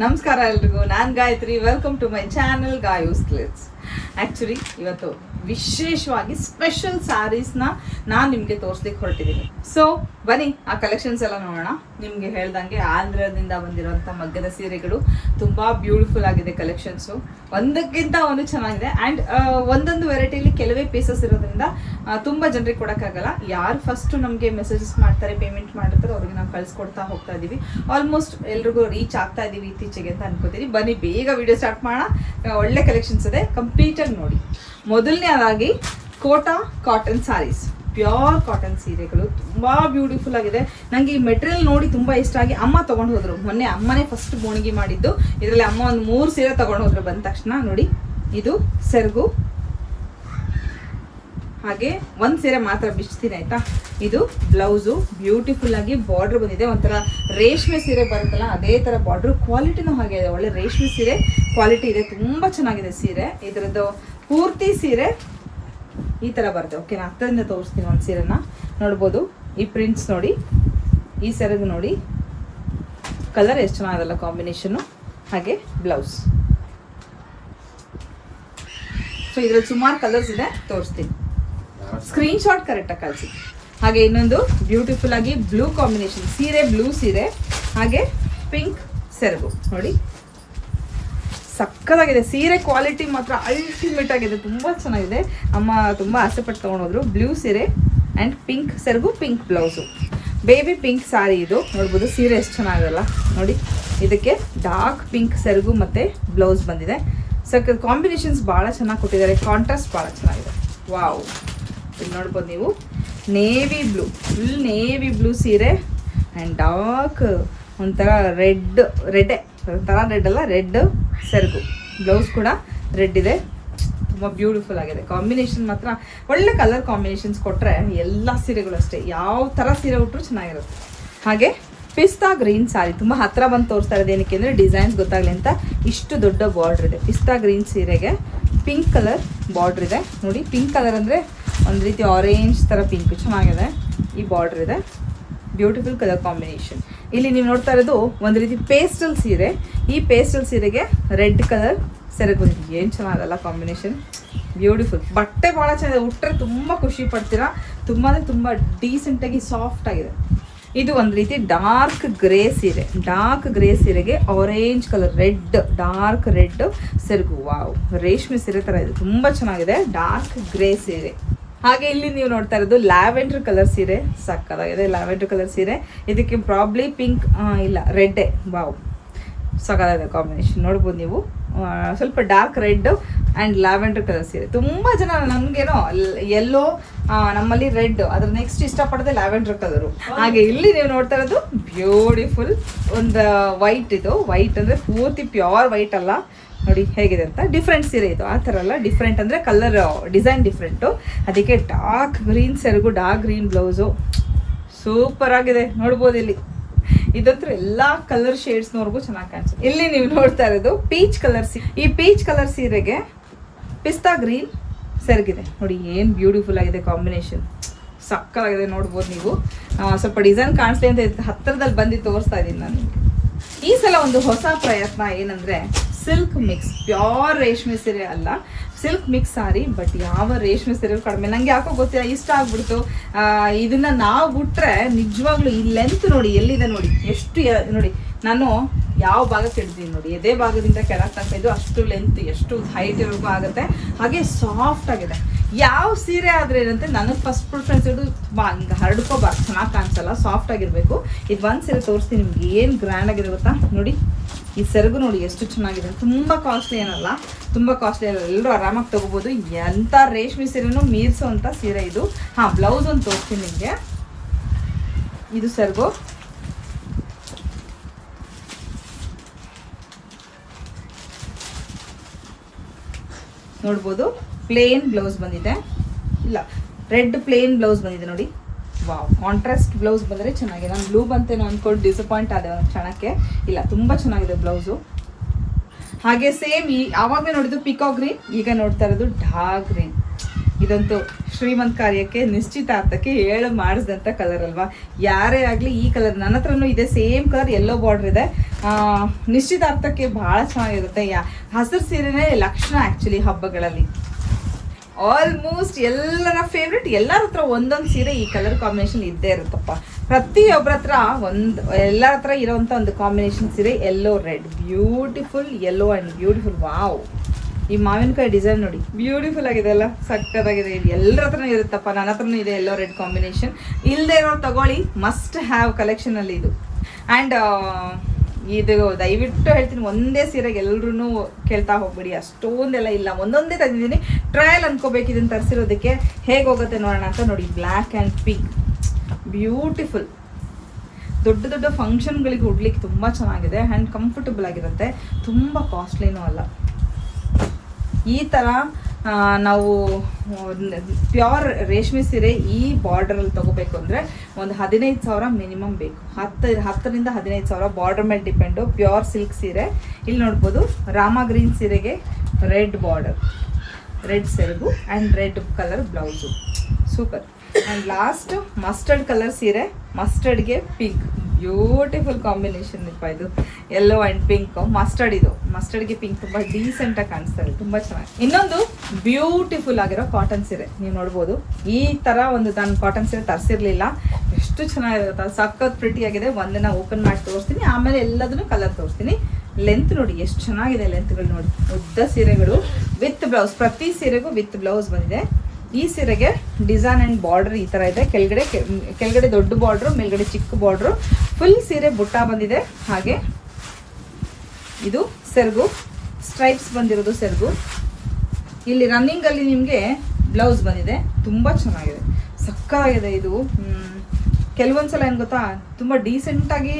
ನಮಸ್ಕಾರ ಎಲ್ರಿಗೂ ನಾನು Gayatri. Welcome to my channel Gayus clicks actually ಇವತ್ತು ವಿಶೇಷವಾಗಿ ಸ್ಪೆಷಲ್ ಸ್ಯಾರೀಸ್ನ ನಾನು ನಿಮಗೆ ತೋರಿಸ್ಲಿಕ್ಕೆ ಹೊರಟಿದ್ದೀನಿ ಸೊ ಬನ್ನಿ, ಆ ಕಲೆಕ್ಷನ್ಸ್ ಎಲ್ಲ ನೋಡೋಣ. ನಿಮಗೆ ಹೇಳ್ದಂಗೆ ಆಂಧ್ರದಿಂದ ಬಂದಿರೋಂಥ ಮಗ್ಗದ ಸೀರೆಗಳು ತುಂಬ ಬ್ಯೂಟಿಫುಲ್ ಆಗಿದೆ ಕಲೆಕ್ಷನ್ಸು ಒಂದಕ್ಕಿಂತ ಒಂದು ಚೆನ್ನಾಗಿದೆ. ಆ್ಯಂಡ್ ಒಂದೊಂದು ವೆರೈಟಿಲಿ ಕೆಲವೇ ಪೀಸಸ್ ಇರೋದ್ರಿಂದ ತುಂಬ ಜನರಿಗೆ ಕೊಡೋಕ್ಕಾಗಲ್ಲ ಯಾರು ಫಸ್ಟು ನಮಗೆ ಮೆಸೇಜಸ್ ಮಾಡ್ತಾರೆ ಪೇಮೆಂಟ್ ಮಾಡಿರ್ತಾರೆ ಅವ್ರಿಗೆ ನಾವು ಕಳಿಸ್ಕೊಡ್ತಾ ಹೋಗ್ತಾ ಇದ್ದೀವಿ ಆಲ್ಮೋಸ್ಟ್ ಎಲ್ರಿಗೂ ರೀಚ್ ಆಗ್ತಾ ಇದ್ದೀವಿ ಇತ್ತೀಚೆಗೆ ಅಂತ ಅನ್ಕೋತೀವಿ ಬನ್ನಿ, ಬೇಗ ವಿಡಿಯೋ ಸ್ಟಾರ್ಟ್ ಮಾಡೋಣ. ಒಳ್ಳೆ ಕಲೆಕ್ಷನ್ಸ್ ಇದೆ. ಕಂಪ್ಲೀಟಾಗಿ ನೋಡಿ. ಮೊದಲನೇದಾಗಿ Kota cotton saris pure cotton ಸೀರೆಗಳು ತುಂಬ ಬ್ಯೂಟಿಫುಲ್ ಆಗಿದೆ. ನನಗೆ ಈ ಮೆಟೀರಿಯಲ್ ನೋಡಿ ತುಂಬ ಇಷ್ಟ ಆಗಿ ಅಮ್ಮ ತಗೊಂಡು ಹೋದ್ರು ಮೊನ್ನೆ ಅಮ್ಮನೇ ಫಸ್ಟ್ ಬೋಣಿಗೆ ಮಾಡಿದ್ದು. ಇದರಲ್ಲಿ ಅಮ್ಮ ಒಂದು ಮೂರು ಸೀರೆ ತಗೊಂಡು ಹೋದ್ರು ಬಂದ ತಕ್ಷಣ. ನೋಡಿ, ಇದು ಸೆರಗು. ಹಾಗೆ ಒಂದು ಸೀರೆ ಮಾತ್ರ ಬಿಚ್ತೀನಿ, ಆಯ್ತಾ? ಇದು ಬ್ಲೌಸು. ಬ್ಯೂಟಿಫುಲ್ ಆಗಿ ಬಾರ್ಡರ್ ಬಂದಿದೆ. ಒಂಥರ ರೇಷ್ಮೆ ಸೀರೆ ಬರುತ್ತಲ್ಲ, ಅದೇ ಥರ ಬಾರ್ಡ್ರು ಕ್ವಾಲಿಟಿನೂ ಹಾಗೆ ಇದೆ. ಒಳ್ಳೆ ರೇಷ್ಮೆ ಸೀರೆ. ಕ್ವಾಲಿಟಿ ಇದೆ. ತುಂಬ ಚೆನ್ನಾಗಿದೆ ಸೀರೆ. ಇದರದ್ದು ಪೂರ್ತಿ ಸೀರೆ ಈ ಥರ ಬರುತ್ತೆ. ಓಕೆ ನಾನು ಹತ್ತರಿಂದ ತೋರಿಸ್ತೀನಿ ಒಂದು ಸೀರೆನ. ನೋಡ್ಬೋದು, ಈ ಪ್ರಿಂಟ್ಸ್ ನೋಡಿ, ಈ ಸೆರಗು ನೋಡಿ. ಕಲರ್ ಎಷ್ಟು ಚೆನ್ನಾಗಲ್ಲ ಕಾಂಬಿನೇಷನ್ನು ಹಾಗೆ ಬ್ಲೌಸ್ ಸೊ ಇದರಲ್ಲಿ ಸುಮಾರು ಕಲರ್ಸ್ ಇದೆ, ತೋರಿಸ್ತೀನಿ. ಸ್ಕ್ರೀನ್ ಶಾಟ್ ಕರೆಕ್ಟಾಗಿ ಕಳಿಸಿ. ಹಾಗೆ ಇನ್ನೊಂದು ಬ್ಯೂಟಿಫುಲ್ ಆಗಿ ಬ್ಲೂ ಕಾಂಬಿನೇಷನ್ ಸೀರೆ ಬ್ಲೂ ಸೀರೆ, ಹಾಗೆ ಪಿಂಕ್ ಸೆರಗು. ನೋಡಿ. ಸಕ್ಕತ್ತಾಗಿದೆ ಸೀರೆ ಕ್ವಾಲಿಟಿ ಮಾತ್ರ ಅಲ್ಟಿಮೇಟ್ ಆಗಿದೆ. ತುಂಬ ಚೆನ್ನಾಗಿದೆ. ಅಮ್ಮ ತುಂಬ ಆಸೆ ಪಟ್ಟು ತೊಗೊಂಡೋದ್ರು. ಬ್ಲೂ ಸೀರೆ ಆ್ಯಂಡ್ ಪಿಂಕ್ ಸೆರಗು pink blouse baby pink sari ಇದು. ನೋಡ್ಬೋದು ಸೀರೆ ಎಷ್ಟು ಚೆನ್ನಾಗಲ್ಲ ನೋಡಿ, ಇದಕ್ಕೆ ಡಾರ್ಕ್ ಪಿಂಕ್ ಸೆರಗು ಮತ್ತು ಬ್ಲೌಸ್ ಬಂದಿದೆ. ಸಕ್ಕ ಕಾಂಬಿನೇಷನ್ಸ್ ಭಾಳ ಚೆನ್ನಾಗಿ ಕೊಟ್ಟಿದ್ದಾರೆ. ಕಾಂಟ್ರಾಸ್ಟ್ ಭಾಳ ಚೆನ್ನಾಗಿದೆ. ವಾವ್ ಇಲ್ಲಿ ನೋಡ್ಬೋದು ನೀವು. Navy blue full navy blue ಸೀರೆ ಆ್ಯಂಡ್ ಡಾರ್ಕ್ ಒಂಥರ ರೆಡ್ ರೆಡ್ಡೆ ಒಂಥರ ರೆಡ್ ಅಲ್ಲ ರೆಡ್ ಸೆರಗು. ಬ್ಲೌಸ್ ಕೂಡ ರೆಡ್ ಇದೆ. ತುಂಬ ಬ್ಯೂಟಿಫುಲ್ ಆಗಿದೆ. ಕಾಂಬಿನೇಷನ್ ಮಾತ್ರ ಒಳ್ಳೆ ಕಲರ್ ಕಾಂಬಿನೇಷನ್ಸ್ ಕೊಟ್ಟರೆ ಎಲ್ಲ ಸೀರೆಗಳು ಅಷ್ಟೇ. ಯಾವ ಥರ ಸೀರೆ ಉಟ್ಟರು ಚೆನ್ನಾಗಿರುತ್ತೆ. ಹಾಗೆ ಪಿಸ್ತಾ ಗ್ರೀನ್ ಸಾರಿ ತುಂಬ ಹತ್ರ ಬಂದು ತೋರಿಸ್ತಾ ಇರೋದು ಏನಕ್ಕೆ ಅಂದರೆ ಡಿಸೈನ್ಸ್ ಗೊತ್ತಾಗಲಿ ಅಂತ ಇಷ್ಟು ದೊಡ್ಡ ಬಾರ್ಡ್ರ್ ಇದೆ. ಪಿಸ್ತಾ ಗ್ರೀನ್ ಸೀರೆಗೆ ಪಿಂಕ್ ಕಲರ್ ಬಾರ್ಡ್ರ್ ಇದೆ. ನೋಡಿ ಪಿಂಕ್ ಕಲರ್ ಅಂದರೆ ಒಂದು ರೀತಿ ಆರೆಂಜ್ ಥರ ಪಿಂಕ್ ಚೆನ್ನಾಗಿದೆ ಈ ಬಾರ್ಡ್ರ್ ಇದೆ. ಬ್ಯೂಟಿಫುಲ್ ಕಲರ್ ಕಾಂಬಿನೇಷನ್ ಇಲ್ಲಿ ನೀವು ನೋಡ್ತಾ ಇರೋದು ಒಂದು ರೀತಿ ಪೇಸ್ಟಲ್ ಸೀರೆ. ಈ ಪೇಸ್ಟಲ್ ಸೀರೆಗೆ ರೆಡ್ ಕಲರ್ ಸೆರಗು ಬಂದಿದೆ. ಏನು ಚೆನ್ನಾಗಲ್ಲ ಕಾಂಬಿನೇಷನ್. ಬ್ಯೂಟಿಫುಲ್ ಬಟ್ಟೆ ಬಹಳ ಚೆನ್ನಾಗಿದೆ. ಉಟ್ಟರೆ ತುಂಬಾ ಖುಷಿ ಪಡ್ತೀರಾ? ತುಂಬ ತುಂಬಾ ಡೀಸೆಂಟ್ ಆಗಿ ಸಾಫ್ಟ್ ಆಗಿದೆ. ಇದು ಒಂದು ರೀತಿ ಡಾರ್ಕ್ ಗ್ರೇ ಸೀರೆ. ಡಾರ್ಕ್ ಗ್ರೇ ಸೀರೆಗೆ orange colour red dark red ಸೆರಗು. ವಾವ್ ರೇಷ್ಮೆ ಸೀರೆ ಥರ ಇದೆ. ತುಂಬಾ ಚೆನ್ನಾಗಿದೆ. ಡಾರ್ಕ್ ಗ್ರೇ ಸೀರೆ. ಹಾಗೆ ಇಲ್ಲಿ ನೀವು ನೋಡ್ತಾ ಇರೋದು ಲ್ಯಾವೆಂಡರ್ ಕಲರ್ ಸೀರೆ. ಸಕ್ಕದಾಗಿದೆ ಲ್ಯಾವೆಂಡರ್ ಕಲರ್ ಸೀರೆ. ಇದಕ್ಕೆ ಪ್ರಾಬ್ಲಿ ಪಿಂಕ್ ಇಲ್ಲ ರೆಡ್ಡೆ ಬಾವ್ ಸಕ್ಕದಾಗಿದೆ ಕಾಂಬಿನೇಷನ್ ನೋಡ್ಬೋದು ನೀವು. ಸ್ವಲ್ಪ dark red and lavender colour ಸೀರೆ. ತುಂಬ ಜನ ನಮಗೇನೋ ಎಲ್ಲೋ ನಮ್ಮಲ್ಲಿ ರೆಡ್ ಅದ್ರ ನೆಕ್ಸ್ಟ್ ಇಷ್ಟಪಡೋದೇ ಲ್ಯಾವೆಂಡರ್ ಕಲರು ಹಾಗೆ ಇಲ್ಲಿ ನೀವು ನೋಡ್ತಾ ಇರೋದು ಬ್ಯೂಟಿಫುಲ್ ಒಂದು ವೈಟ್ ಇದು. ವೈಟ್ ಅಂದರೆ ಪೂರ್ತಿ ಪ್ಯೂರ್ ವೈಟ್ ಅಲ್ಲ. ನೋಡಿ ಹೇಗಿದೆ ಅಂತ. ಡಿಫ್ರೆಂಟ್ ಸೀರೆ ಇದು. ಆ ಥರ ಅಲ್ಲ ಡಿಫ್ರೆಂಟ್ ಅಂದರೆ ಕಲರ್ ಡಿಸೈನ್ ಡಿಫ್ರೆಂಟು ಅದಕ್ಕೆ ಡಾರ್ಕ್ ಗ್ರೀನ್ ಸೆರಗು ಡಾರ್ಕ್ ಗ್ರೀನ್ ಬ್ಲೌಸು ಸೂಪರ್ ಆಗಿದೆ. ನೋಡ್ಬೋದು ಇಲ್ಲಿ. ಇದಂತೂ ಎಲ್ಲಾ ಕಲರ್ ಶೇಡ್ಸ್ನವ್ರಿಗೂ ಚೆನ್ನಾಗಿ ಕಾಣಿಸುತ್ತೆ. ಇಲ್ಲಿ ನೀವು ನೋಡ್ತಾ ಇರೋದು ಪೀಚ್ ಕಲರ್ ಸೀರೆ. ಈ ಪೀಚ್ ಕಲರ್ ಸೀರೆಗೆ ಪಿಸ್ತಾ ಗ್ರೀನ್ ಸೆರಗಿದೆ. ನೋಡಿ ಏನು ಬ್ಯೂಟಿಫುಲ್ ಆಗಿದೆ ಕಾಂಬಿನೇಷನ್ ಸಕ್ಕತ್ತಾಗಿದೆ ನೋಡ್ಬೋದು ನೀವು. ಸ್ವಲ್ಪ ಡಿಸೈನ್ ಕಾಣಿಸ್ಲಿ ಅಂತ ಹತ್ತಿರದಲ್ಲಿ ಬಂದು ತೋರಿಸ್ತಾ ಇದ್ದೀನಿ ನಾನು ಈ ಸಲ ಒಂದು ಹೊಸ ಪ್ರಯತ್ನ ಏನಂದ್ರೆ ಸಿಲ್ಕ್ ಮಿಕ್ಸ್, ಪ್ಯೂರ್ ರೇಷ್ಮೆ ಸೀರೆ ಅಲ್ಲ. ಸಿಲ್ಕ್ ಮಿಕ್ಸ್ ಸಾರಿ, ಬಟ್ ಯಾವ ರೇಷ್ಮೆ ಸೀರೆ ಕಡಿಮೆ. ನಂಗೆ ಯಾಕೋ ಗೊತ್ತಿಲ್ಲ, ಇಷ್ಟ ಆಗ್ಬಿಡ್ತು. ಇದನ್ನ ನಾವು ಬಿಟ್ರೆ ನಿಜವಾಗ್ಲೂ ಈ ಲೆಂತ್ ನೋಡಿ, ಎಲ್ಲಿದೆ ನೋಡಿ, ಎಷ್ಟು ನೋಡಿ, ನಾನು ಯಾವ ಭಾಗ ಹಿಡ್ತೀನಿ ನೋಡಿ, ಎದೆ ಭಾಗದಿಂದ ಕೆಳಗೆ ತನಕ ಇದು ಅಷ್ಟು ಲೆಂತ್ ಎಷ್ಟು ಹೈಟ್ ಇರೋಕ್ಕೂ ಆಗುತ್ತೆ. ಹಾಗೆ ಸಾಫ್ಟ್ ಆಗಿದೆ. ಯಾವ ಸೀರೆ ಆದ್ರೆ ಏನಂತೆ ನನಗೆ ಫಸ್ಟ್ ಪ್ರಿಫರೆನ್ಸ್ ಇಡು ಬಾ ಹಿಂಗೆ ಹರಡ್ಕೋಬಾರ್ದು, ಚೆನ್ನಾಗಿ ಕಾಣಿಸಲ್ಲ ಸಾಫ್ಟ್ ಆಗಿರಬೇಕು. ಇದು ಒಂದು ಸೀರೆ ತೋರಿಸ್ತೀನಿ, ನಿಮ್ಗೆ ಏನು ಗ್ರ್ಯಾಂಡ್ ಆಗಿದೆ ಗೊತ್ತಾ ನೋಡಿ. ಈ ಸೆರಗು ನೋಡಿ ಎಷ್ಟು ಚೆನ್ನಾಗಿದೆ. ತುಂಬ ಕಾಸ್ಟ್ಲಿ ಏನಲ್ಲ, ತುಂಬ ಕಾಸ್ಟ್ಲಿ ಏನಲ್ಲ. ಎಲ್ಲರೂ ಆರಾಮಾಗಿ ತೊಗೋಬೋದು. ಎಂಥ ರೇಷ್ಮೆ ಸೀರೆನೂ ಮೀರಿಸುವಂಥ ಸೀರೆ ಇದು. ಹಾಂ ಬ್ಲೌಸ್ ಒಂದು ತೋರಿಸ್ತೀನಿ ನಿಮಗೆ. ಇದು ಸೆರಗು. ನೋಡ್ಬೋದು. ಪ್ಲೇನ್ ಬ್ಲೌಸ್ ಬಂದಿದೆ. ಇಲ್ಲ ರೆಡ್ ಪ್ಲೇನ್ ಬ್ಲೌಸ್ ಬಂದಿದೆ ನೋಡಿ. ವಾವ್ ಕಾಂಟ್ರಾಸ್ಟ್ ಬ್ಲೌಸ್ ಬಂದರೆ ಚೆನ್ನಾಗಿದೆ. ನಾನು ಬ್ಲೂ ಬಂತೇನೋ ಅಂದ್ಕೊಂಡು ಡಿಸಪಾಯಿಂಟ್ ಆದೆ ಕ್ಷಣಕ್ಕೆ. ಇಲ್ಲ, ತುಂಬ ಚೆನ್ನಾಗಿದೆ ಬ್ಲೌಸು ಹಾಗೆ ಸೇಮ್ ಈ ಆವಾಗಲೇ ನೋಡಿದ್ದು ಪಿಕೋ ಗ್ರೀನ್ ಈಗ ನೋಡ್ತಾ ಇರೋದು ಡಾ ಗ್ರೀನ್ ಇದಂತೂ ಶ್ರೀಮಂತ ಕಾರ್ಯಕ್ಕೆ ನಿಶ್ಚಿತಾರ್ಥಕ್ಕೆ ಹೇಳು ಮಾಡಿಸಿದಂಥ ಕಲರ್ ಅಲ್ವಾ? ಯಾರೇ ಆಗಲಿ ಈ ಕಲರ್ ನನ್ನ ಹತ್ರನೂ ಇದೆ ಸೇಮ್ ಕಲರ್ ಎಲ್ಲೋ ಬಾರ್ಡರ್ ಇದೆ. ನಿಶ್ಚಿತಾರ್ಥಕ್ಕೆ ಬಹಳ ಚೆನ್ನಾಗಿರುತ್ತೆ. ಯಾ ಹಸಿರು ಸೀರೆನೇ ಲಕ್ಷಣ ಆ್ಯಕ್ಚುಲಿ ಹಬ್ಬಗಳಲ್ಲಿ. ಆಲ್ಮೋಸ್ಟ್ ಎಲ್ಲರ ಫೇವ್ರೇಟ್ ಎಲ್ಲರ ಹತ್ರ ಒಂದೊಂದು ಸೀರೆ ಈ ಕಲರ್ ಕಾಂಬಿನೇಷನ್ ಇದ್ದೇ ಇರುತ್ತಪ್ಪ. ಪ್ರತಿಯೊಬ್ಬರ ಹತ್ರ ಒಂದು, ಎಲ್ಲರ ಹತ್ರ ಇರೋವಂಥ ಒಂದು ಕಾಂಬಿನೇಷನ್ ಸೀರೆ yellow red beautiful yellow and beautiful wow ಈ ಮಾವಿನಕಾಯಿ ಡಿಸೈನ್ ನೋಡಿ ಬ್ಯೂಟಿಫುಲ್ ಆಗಿದೆ ಅಲ್ಲ ಸಕ್ಕತ್ತಾಗಿದೆ ಎಲ್ಲರ ಹತ್ರನೂ ಇರುತ್ತಪ್ಪ, ನನ್ನ ಹತ್ರನೂ ಇದೆ ಎಲ್ಲೋ ರೆಡ್ ಕಾಂಬಿನೇಷನ್ ಇಲ್ಲದೆ ಇರೋರು ತಗೊಳ್ಳಿ ಮಸ್ಟ್ ಹ್ಯಾವ್ ಕಲೆಕ್ಷನಲ್ಲಿ ಇದು. ಆ್ಯಂಡ್ ಇದು ದಯವಿಟ್ಟು ಹೇಳ್ತೀನಿ, ಒಂದೇ ಸೀರೆಗೆ ಎಲ್ಲರೂ ಕೇಳ್ತಾ ಹೋಗ್ಬಿಡಿ. ಅಷ್ಟೊಂದೆಲ್ಲ ಇಲ್ಲ. ಒಂದೊಂದೇ ತಂದಿದ್ದೀನಿ. ಟ್ರಯಲ್ ಅನ್ಕೋಬೇಕು ಇದನ್ನು ತರಿಸಿರೋದಕ್ಕೆ. ಹೇಗೆ ಹೋಗುತ್ತೆ ನೋಡೋಣ ಅಂತ ನೋಡಿ. ಬ್ಲ್ಯಾಕ್ ಆ್ಯಂಡ್ ಪಿಂಕ್ ಬ್ಯೂಟಿಫುಲ್ ದೊಡ್ಡ ದೊಡ್ಡ ಫಂಕ್ಷನ್ಗಳಿಗೆ ಉಡ್ಲಿಕ್ಕೆ ತುಂಬ ಚೆನ್ನಾಗಿದೆ. ಆ್ಯಂಡ್ ಕಂಫರ್ಟಬಲ್ ಆಗಿರುತ್ತೆ. ತುಂಬ ಕಾಸ್ಟ್ಲಿನೂ ಅಲ್ಲ. ಈ ಥರ ನಾವು ಪ್ಯೂರ್ ರೇಷ್ಮೆ ಸೀರೆ ಈ ಬಾರ್ಡರಲ್ಲಿ ತಗೋಬೇಕು ಅಂದರೆ ಒಂದು ಹದಿನೈದು ಸಾವಿರ ಮಿನಿಮಮ್ ಬೇಕು. ಹತ್ತು, ಹತ್ತರಿಂದ ಹದಿನೈದು ಸಾವಿರ ಬಾರ್ಡರ್ ಮೇಲೆ ಡಿಪೆಂಡು ಪ್ಯೂರ್ ಸಿಲ್ಕ್ ಸೀರೆ. ಇಲ್ಲಿ ನೋಡ್ಬೋದು ರಾಮ ಗ್ರೀನ್ ಸೀರೆಗೆ ರೆಡ್ ಬಾರ್ಡರ್ ರೆಡ್ ಸೆರಗು and red colour blouse super. And last mustard colour ಸೀರೆ ಮಸ್ಟರ್ಡ್ಗೆ ಪಿಂಕ್ ಬ್ಯೂಟಿಫುಲ್ ಕಾಂಬಿನೇಷನ್ ಇಪ್ಪ ಇದು. ಯೆಲ್ಲೋ ಆ್ಯಂಡ್ ಪಿಂಕ್ ಮಸ್ಟರ್ಡ್ ಇದು. ಮಸ್ಟರ್ಡ್ಗೆ ಪಿಂಕ್ ತುಂಬ ಡೀಸೆಂಟಾಗಿ ಕಾಣಿಸ್ತಾ ಇದೆ. ತುಂಬ ಚೆನ್ನಾಗಿ. ಇನ್ನೊಂದು ಬ್ಯೂಟಿಫುಲ್ ಆಗಿರೋ ಕಾಟನ್ ಸೀರೆ. ನೀವು ನೋಡ್ಬೋದು. ಈ ಥರ ಒಂದು ನಾನು ಕಾಟನ್ ಸೀರೆ ತರಿಸಿರ್ಲಿಲ್ಲ. ಎಷ್ಟು ಚೆನ್ನಾಗಿರುತ್ತೆ ಸಕ್ಕತ್ ಪ್ರಿಟಿ ಆಗಿದೆ. ಒಂದನ್ನ ಓಪನ್ ಮಾಡಿ ತೋರಿಸ್ತೀನಿ. ಆಮೇಲೆ ಎಲ್ಲದನ್ನು ಕಲರ್ ತೋರಿಸ್ತೀನಿ. ಲೆಂತ್ ನೋಡಿ, ಎಷ್ಟು ಚೆನ್ನಾಗಿದೆ ಲೆಂತ್ಗಳು ನೋಡಿ. ಉದ್ದ ಸೀರೆಗಳು ವಿತ್ ಬ್ಲೌಸ್ ಪ್ರತಿ ಸೀರೆಗೂ ವಿತ್ ಬ್ಲೌಸ್ ಬಂದಿದೆ. ಈ ಸೀರೆಗೆ ಡಿಸೈನ್ ಆ್ಯಂಡ್ ಬಾರ್ಡರ್ ಈ ಥರ ಇದೆ. ಕೆಳಗಡೆ ಕೆಳಗಡೆ ದೊಡ್ಡ ಬಾರ್ಡ್ರು, ಮೇಲ್ಗಡೆ ಚಿಕ್ಕ ಬಾರ್ಡ್ರು. ಫುಲ್ ಸೀರೆ ಬುಟ್ಟ ಬಂದಿದೆ. ಹಾಗೆ ಇದು ಸೆರಗು. ಸ್ಟ್ರೈಪ್ಸ್ ಬಂದಿರೋದು ಸೆರಗು. ಇಲ್ಲಿ ರನ್ನಿಂಗಲ್ಲಿ ನಿಮಗೆ ಬ್ಲೌಸ್ ಬಂದಿದೆ. ತುಂಬ ಚೆನ್ನಾಗಿದೆ. ಸಕ್ಕತ್ತಾಗಿದೆ ಇದು. ಕೆಲವೊಂದ್ಸಲ ಏನು ಗೊತ್ತಾ, ತುಂಬ ಡೀಸೆಂಟಾಗಿ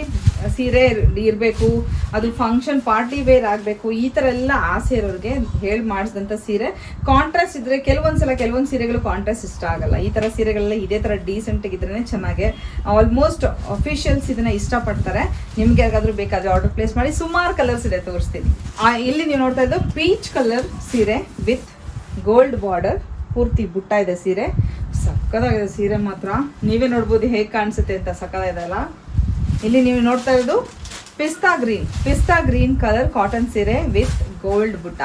ಸೀರೆ ಇರಬೇಕು, ಅದು ಫಂಕ್ಷನ್ ಪಾರ್ಟಿ ವೇರ್ ಆಗಬೇಕು, ಈ ಥರ ಎಲ್ಲ ಆಸೆ ಇರೋರಿಗೆ ಹೇಳಿ ಮಾಡಿಸಿದಂಥ ಸೀರೆ. ಕಾಂಟ್ರಾಸ್ಟ್ ಇದ್ದರೆ ಕೆಲವೊಂದ್ಸಲ ಕೆಲವೊಂದು ಸೀರೆಗಳು ಕಾಂಟ್ರಾಸ್ಟ್ ಇಷ್ಟ ಆಗಲ್ಲ. ಈ ಥರ ಸೀರೆಗಳೆಲ್ಲ ಇದೇ ಥರ ಡೀಸೆಂಟ್ ಇದ್ರೇ ಚೆನ್ನಾಗೆ. ಆಲ್ಮೋಸ್ಟ್ ಅಫಿಷಿಯಲ್ಸ್ ಇದನ್ನ ಇಷ್ಟಪಡ್ತಾರೆ. ನಿಮ್ಗೆ ಯಾರಿಗಾದ್ರೂ ಬೇಕಾದ್ರೆ ಆರ್ಡರ್ ಪ್ಲೇಸ್ ಮಾಡಿ. ಸುಮಾರು ಕಲರ್ಸ್ ಇದೆ, ತೋರಿಸ್ತೀನಿ. ಇಲ್ಲಿ ನೀವು ನೋಡ್ತಾ ಇದ್ದು ಪೀಚ್ ಕಲರ್ ಸೀರೆ ವಿತ್ ಗೋಲ್ಡ್ ಬಾರ್ಡರ್ ಪೂರ್ತಿ ಬುಟ್ಟ ಇದೆ ಸೀರೆ. ಸಕ್ಕದಾಗಿದೆ ಸೀರೆ ಮಾತ್ರ. ನೀವೇ ನೋಡ್ಬೋದು ಹೇಗೆ ಕಾಣಿಸುತ್ತೆ ಅಂತ ಸಕ್ಕದಾಗಿದೆ ಅಲ್ಲ. ಇಲ್ಲಿ ನೀವು ನೋಡ್ತಾ ಇರೋದು pista green. Pista green colour cotton ಸೀರೆ ವಿತ್ ಗೋಲ್ಡ್ ಬುಟ್ಟ.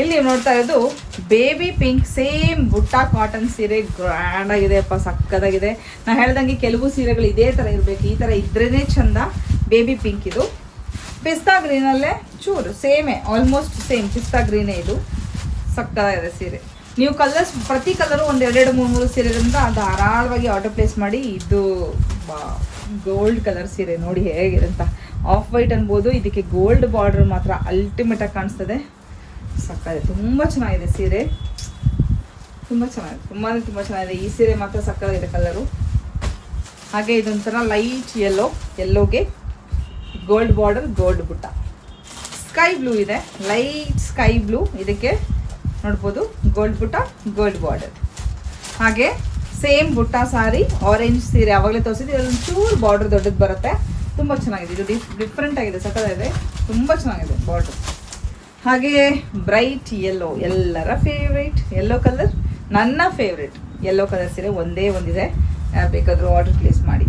ಇಲ್ಲಿ ನೀವು ನೋಡ್ತಾ ಇರೋದು ಬೇಬಿ ಪಿಂಕ್ ಸೇಮ್ ಬುಟ್ಟ ಕಾಟನ್ ಸೀರೆ ಗ್ರ್ಯಾಂಡ್ ಆಗಿದೆ ಅಪ್ಪ ಸಕ್ಕದಾಗಿದೆ. ನಾ ಹೇಳ್ದಂಗೆ ಕೆಲವು ಸೀರೆಗಳು ಇದೇ ಥರ ಇರಬೇಕು. ಈ ಥರ ಇದ್ರೇ ಚಂದ ಬೇಬಿ ಪಿಂಕ್ ಇದು. ಪಿಸ್ತಾ ಗ್ರೀನಲ್ಲೇ ಚೂರು ಸೇಮೇ ಆಲ್ಮೋಸ್ಟ್ ಸೇಮ್ ಪಿಸ್ತಾ ಗ್ರೀನೇ ಇದು. ಸಕ್ಕದಾಗಿದೆ ಸೀರೆ. ನೀವು ಕಲರ್ಸ್ ಪ್ರತಿ ಕಲರು ಒಂದು ಎರಡೆರಡು ಮೂರು ಮೂರು ಸೀರೆಗಳಿಂದ ಧಾರಾಳವಾಗಿ ಆರ್ಡರ್ ಪ್ಲೇಸ್ ಮಾಡಿ ಇದು ಗೋಲ್ಡ್ ಕಲರ್ ಸೀರೆ ನೋಡಿ ಹೇಗಿರಂತ ಆಫ್ ವೈಟ್ ಅನ್ಬೋದು, ಇದಕ್ಕೆ ಗೋಲ್ಡ್ ಬಾರ್ಡರ್ ಮಾತ್ರ ಅಲ್ಟಿಮೇಟ್ ಆಗಿ ಕಾಣಿಸ್ತದೆ. ಸಕ್ಕತ್ತೆ ತುಂಬ ಚೆನ್ನಾಗಿದೆ ಸೀರೆ. ತುಂಬ ಚೆನ್ನಾಗಿದೆ ತುಂಬಾ ತುಂಬ ಚೆನ್ನಾಗಿದೆ. ಈ ಸೀರೆ ಮಾತ್ರ ಸಕ್ಕತ್ತಿದೆ ಕಲರು ಹಾಗೆ ಇದೊಂಥರ ಲೈಟ್ ಯೆಲ್ಲೋ ಯೆಲ್ಲೋಗೆ ಗೋಲ್ಡ್ ಬಾರ್ಡರ್ ಗೋಲ್ಡ್ ಬುಟ್ಟ. ಸ್ಕೈ ಬ್ಲೂ ಇದೆ ಲೈಟ್ ಸ್ಕೈ ಬ್ಲೂ ಇದಕ್ಕೆ ನೋಡ್ಬೋದು ಗೋಲ್ಡ್ ಬುಟ್ಟ ಗೋಲ್ಡ್ ಬಾರ್ಡರ್ ಹಾಗೆ ಸೇಮ್ ಬುಟ್ಟ ಸಾರಿ ಆರೆಂಜ್ ಸೀರೆ ಅವಾಗಲೇ ತೋರಿಸಿದ್ದೀವಿ ಅದೊಂದು ಚೂರು ಬಾರ್ಡರ್ ದೊಡ್ಡದು ಬರುತ್ತೆ. ತುಂಬ ಚೆನ್ನಾಗಿದೆ. ಇದು ಡಿಫ್ ಡಿಫ್ರೆಂಟ್ ಆಗಿದೆ ಸಕದಾಗಿದೆ ತುಂಬ ಚೆನ್ನಾಗಿದೆ ಬಾರ್ಡರ್ ಹಾಗೆ ಬ್ರೈಟ್ ಯೆಲ್ಲೋ ಎಲ್ಲರ ಫೇವ್ರೇಟ್ ಯೆಲ್ಲೋ ಕಲರ್ ನನ್ನ ಫೇವ್ರೇಟ್ ಯೆಲ್ಲೋ ಕಲರ್ ಸೀರೆ ಒಂದೇ ಒಂದಿದೆ. ಬೇಕಾದರೂ ಆರ್ಡರ್ ಪ್ಲೇಸ್ ಮಾಡಿ.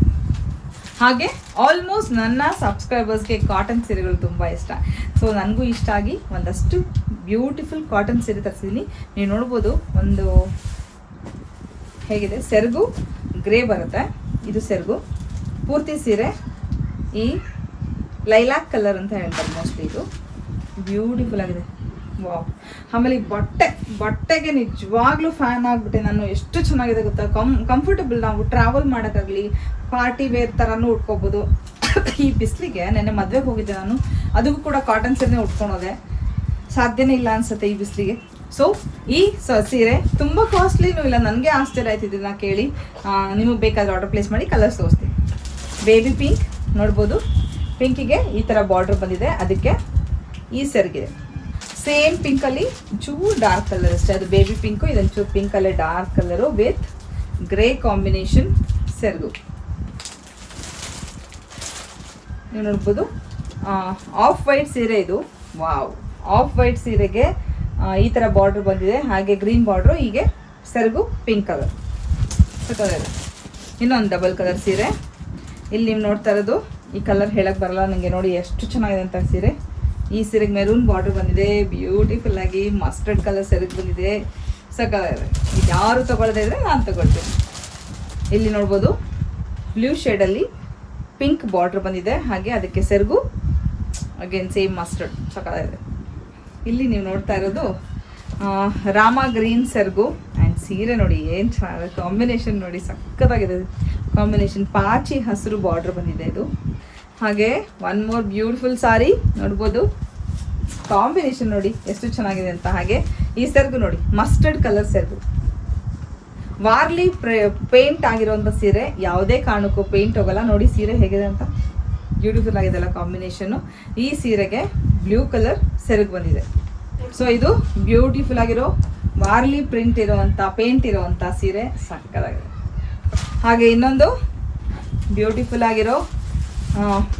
ಹಾಗೆ ಆಲ್ಮೋಸ್ಟ್ ನನ್ನ ಸಬ್ಸ್ಕ್ರೈಬರ್ಸ್ಗೆ ಕಾಟನ್ ಸೀರೆಗಳು ತುಂಬ ಇಷ್ಟ. ಸೊ ನನಗೂ ಇಷ್ಟ ಆಗಿ ಒಂದಷ್ಟು ಬ್ಯೂಟಿಫುಲ್ ಕಾಟನ್ ಸೀರೆ ತರಿಸಿದ್ದೀನಿ ನೀವು ನೋಡ್ಬೋದು ಒಂದು ಹೇಗಿದೆ? ಸೆರಗು, ಗ್ರೇ ಬರುತ್ತೆ. ಇದು ಸೆರಗು. ಪೂರ್ತಿ ಸೀರೆ ಈ ಲೈಲಾಕ್ ಕಲರ್ ಅಂತ ಹೇಳ್ತಾರೆ ಮೋಸ್ಟ್ಲಿ ಇದು. ಬ್ಯೂಟಿಫುಲ್ ಆಗಿದೆ. ವಾವ್ ಆಮೇಲೆ ಈ ಬಟ್ಟೆ, ಬಟ್ಟೆಗೆ ನಿಜವಾಗ್ಲೂ ಫ್ಯಾನ್ ಆಗಿಬಿಟ್ಟೆ ನಾನು. ಎಷ್ಟು ಚೆನ್ನಾಗಿದೆ ಗೊತ್ತಾ? ಕಂ ಕಂಫರ್ಟಬಲ್ ನಾವು ಟ್ರಾವೆಲ್ ಮಾಡೋಕ್ಕಾಗಲಿ ಪಾರ್ಟಿ ವೇರ್ ಥರನೂ ಉಟ್ಕೋಬೋದು. ಈ ಬಿಸಿಲಿಗೆ ನೆನ್ನೆ ಮದುವೆಗೆ ಹೋಗಿದ್ದೆ ನಾನು. ಅದಕ್ಕೂ ಕೂಡ ಕಾಟನ್ ಸೀರೆನೇ ಉಟ್ಕೊಳೋದೆ ಸಾಧ್ಯನೇ ಇಲ್ಲ ಅನ್ಸುತ್ತೆ ಈ ಬಿಸಿಲಿಗೆ. ಸೊ ಈ ಸೀರೆ ತುಂಬ ಕಾಸ್ಟ್ಲಿನೂ ಇಲ್ಲ. ನನಗೆ ಆಶ್ಚರ್ಯ ಆಯ್ತು ಇದನ್ನ ಕೇಳಿ. ನಿಮಗೆ ಬೇಕಾದ್ರೆ ಆರ್ಡರ್ ಪ್ಲೇಸ್ ಮಾಡಿ ಕಲರ್ಸ್ ತೋರಿಸ್ತೀನಿ. ಬೇಬಿ ಪಿಂಕ್ ನೋಡ್ಬೋದು. ಪಿಂಕಿಗೆ ಈ ಥರ ಬಾರ್ಡರ್ ಬಂದಿದೆ. ಅದಕ್ಕೆ ಈ ಸೆರಗಿದೆ. ಸೇಮ್ ಪಿಂಕಲ್ಲಿ ಚೂರು ಡಾರ್ಕ್ ಕಲರ್ ಅಷ್ಟೇ. ಅದು ಬೇಬಿ ಪಿಂಕು ಇದೊಂದು ಚೂರು ಪಿಂಕಲ್ಲೇ dark colour with grey combination ಸೆರಗು. ನೀವು ನೋಡ್ಬೋದು. ಆಫ್ ವೈಟ್ ಸೀರೆ ಇದು. ವಾವ್ ಆಫ್ ವೈಟ್ ಸೀರೆಗೆ ಈ ಥರ ಬಾರ್ಡ್ರ್ ಬಂದಿದೆ. ಹಾಗೆ ಗ್ರೀನ್ ಬಾರ್ಡ್ರು ಹೀಗೆ ಸೆರಗು ಪಿಂಕ್ ಕಲರ್ ಕಲರ್ ಇನ್ನೊಂದು ಡಬಲ್ ಕಲರ್ ಸೀರೆ. ಇಲ್ಲಿ ನೀವು ನೋಡ್ತಾ ಇರೋದು, ಈ ಕಲರ್ ಹೇಳಕ್ಕೆ ಬರಲ್ಲ. ನನಗೆ ನೋಡಿ ಎಷ್ಟು ಚೆನ್ನಾಗಿದೆ ಅಂತ ಸೀರೆ. ಈ ಸೀರೆಗೆ ಮೆರೂನ್ ಬಾರ್ಡರ್ ಬಂದಿದೆ. ಬ್ಯೂಟಿಫುಲ್ ಆಗಿ ಮಸ್ಟರ್ಡ್ ಕಲರ್ ಸೆರೆಗೆ ಬಂದಿದೆ. ಇದು. ಯಾರು ತಗೊಳ್ಳದೇ ಇದ್ರೆ ನಾನು ತಗೊಳ್ತೀನಿ. ಇಲ್ಲಿ ನೋಡ್ಬೋದು ಬ್ಲೂ ಶೇಡಲ್ಲಿ ಪಿಂಕ್ ಬಾರ್ಡರ್ ಬಂದಿದೆ. ಹಾಗೆ ಅದಕ್ಕೆ ಸೆರಗು ಅಗೇನ್ ಸೇಮ್ ಮಸ್ಟರ್ಡ್ ಸಕ್ಕತ್ತಾಗಿದೆ ಇಲ್ಲಿ ನೀವು ನೋಡ್ತಾ ಇರೋದು ರಾಮ ಗ್ರೀನ್ ಸೆರಗು ಆ್ಯಂಡ್ ಸೀರೆ ನೋಡಿ ಏನು ಚೆನ್ನಾಗಿದೆ ಕಾಂಬಿನೇಷನ್ ನೋಡಿ ಸಕ್ಕತ್ತಾಗಿದೆ ಕಾಂಬಿನೇಷನ್ ಪಾಚಿ ಹಸಿರು ಬಾರ್ಡ್ರ್ ಬಂದಿದೆ ಇದು. ಹಾಗೆ ಒನ್ ಮೋರ್ ಬ್ಯೂಟಿಫುಲ್ ಸಾರಿ ನೋಡ್ಬೋದು. ಕಾಂಬಿನೇಷನ್ ನೋಡಿ ಎಷ್ಟು ಚೆನ್ನಾಗಿದೆ ಅಂತ ಹಾಗೆ. ಈ ಸೆರಗು ನೋಡಿ ಮಸ್ಟರ್ಡ್ ಕಲರ್ ಸೆರಗು. ವಾರ್ಲಿ ಪೇಂಟ್ ಆಗಿರುವಂಥ ಸೀರೆ, ಯಾವುದೇ ಕಾರಣಕ್ಕೂ ಪೇಂಟ್ ಹೋಗಲ್ಲ. ನೋಡಿ ಸೀರೆ ಹೇಗಿದೆ ಅಂತ. ಬ್ಯೂಟಿಫುಲ್ ಆಗಿದೆ ಅಲ್ಲ ಕಾಂಬಿನೇಷನ್ನು ಈ ಸೀರೆಗೆ ಬ್ಲೂ ಕಲರ್ ಸೆರಗು ಬಂದಿದೆ. ಸೊ ಇದು ಬ್ಯೂಟಿಫುಲ್ ಆಗಿರೋ ವಾರ್ಲಿ ಪ್ರಿಂಟ್ ಇರುವಂತ ಪೇಂಟ್ ಇರುವಂತ ಸೀರೆ. ಸಕ್ಕದಾಗಿದೆ ಹಾಗೆ ಇನ್ನೊಂದು ಬ್ಯೂಟಿಫುಲ್ ಆಗಿರೋ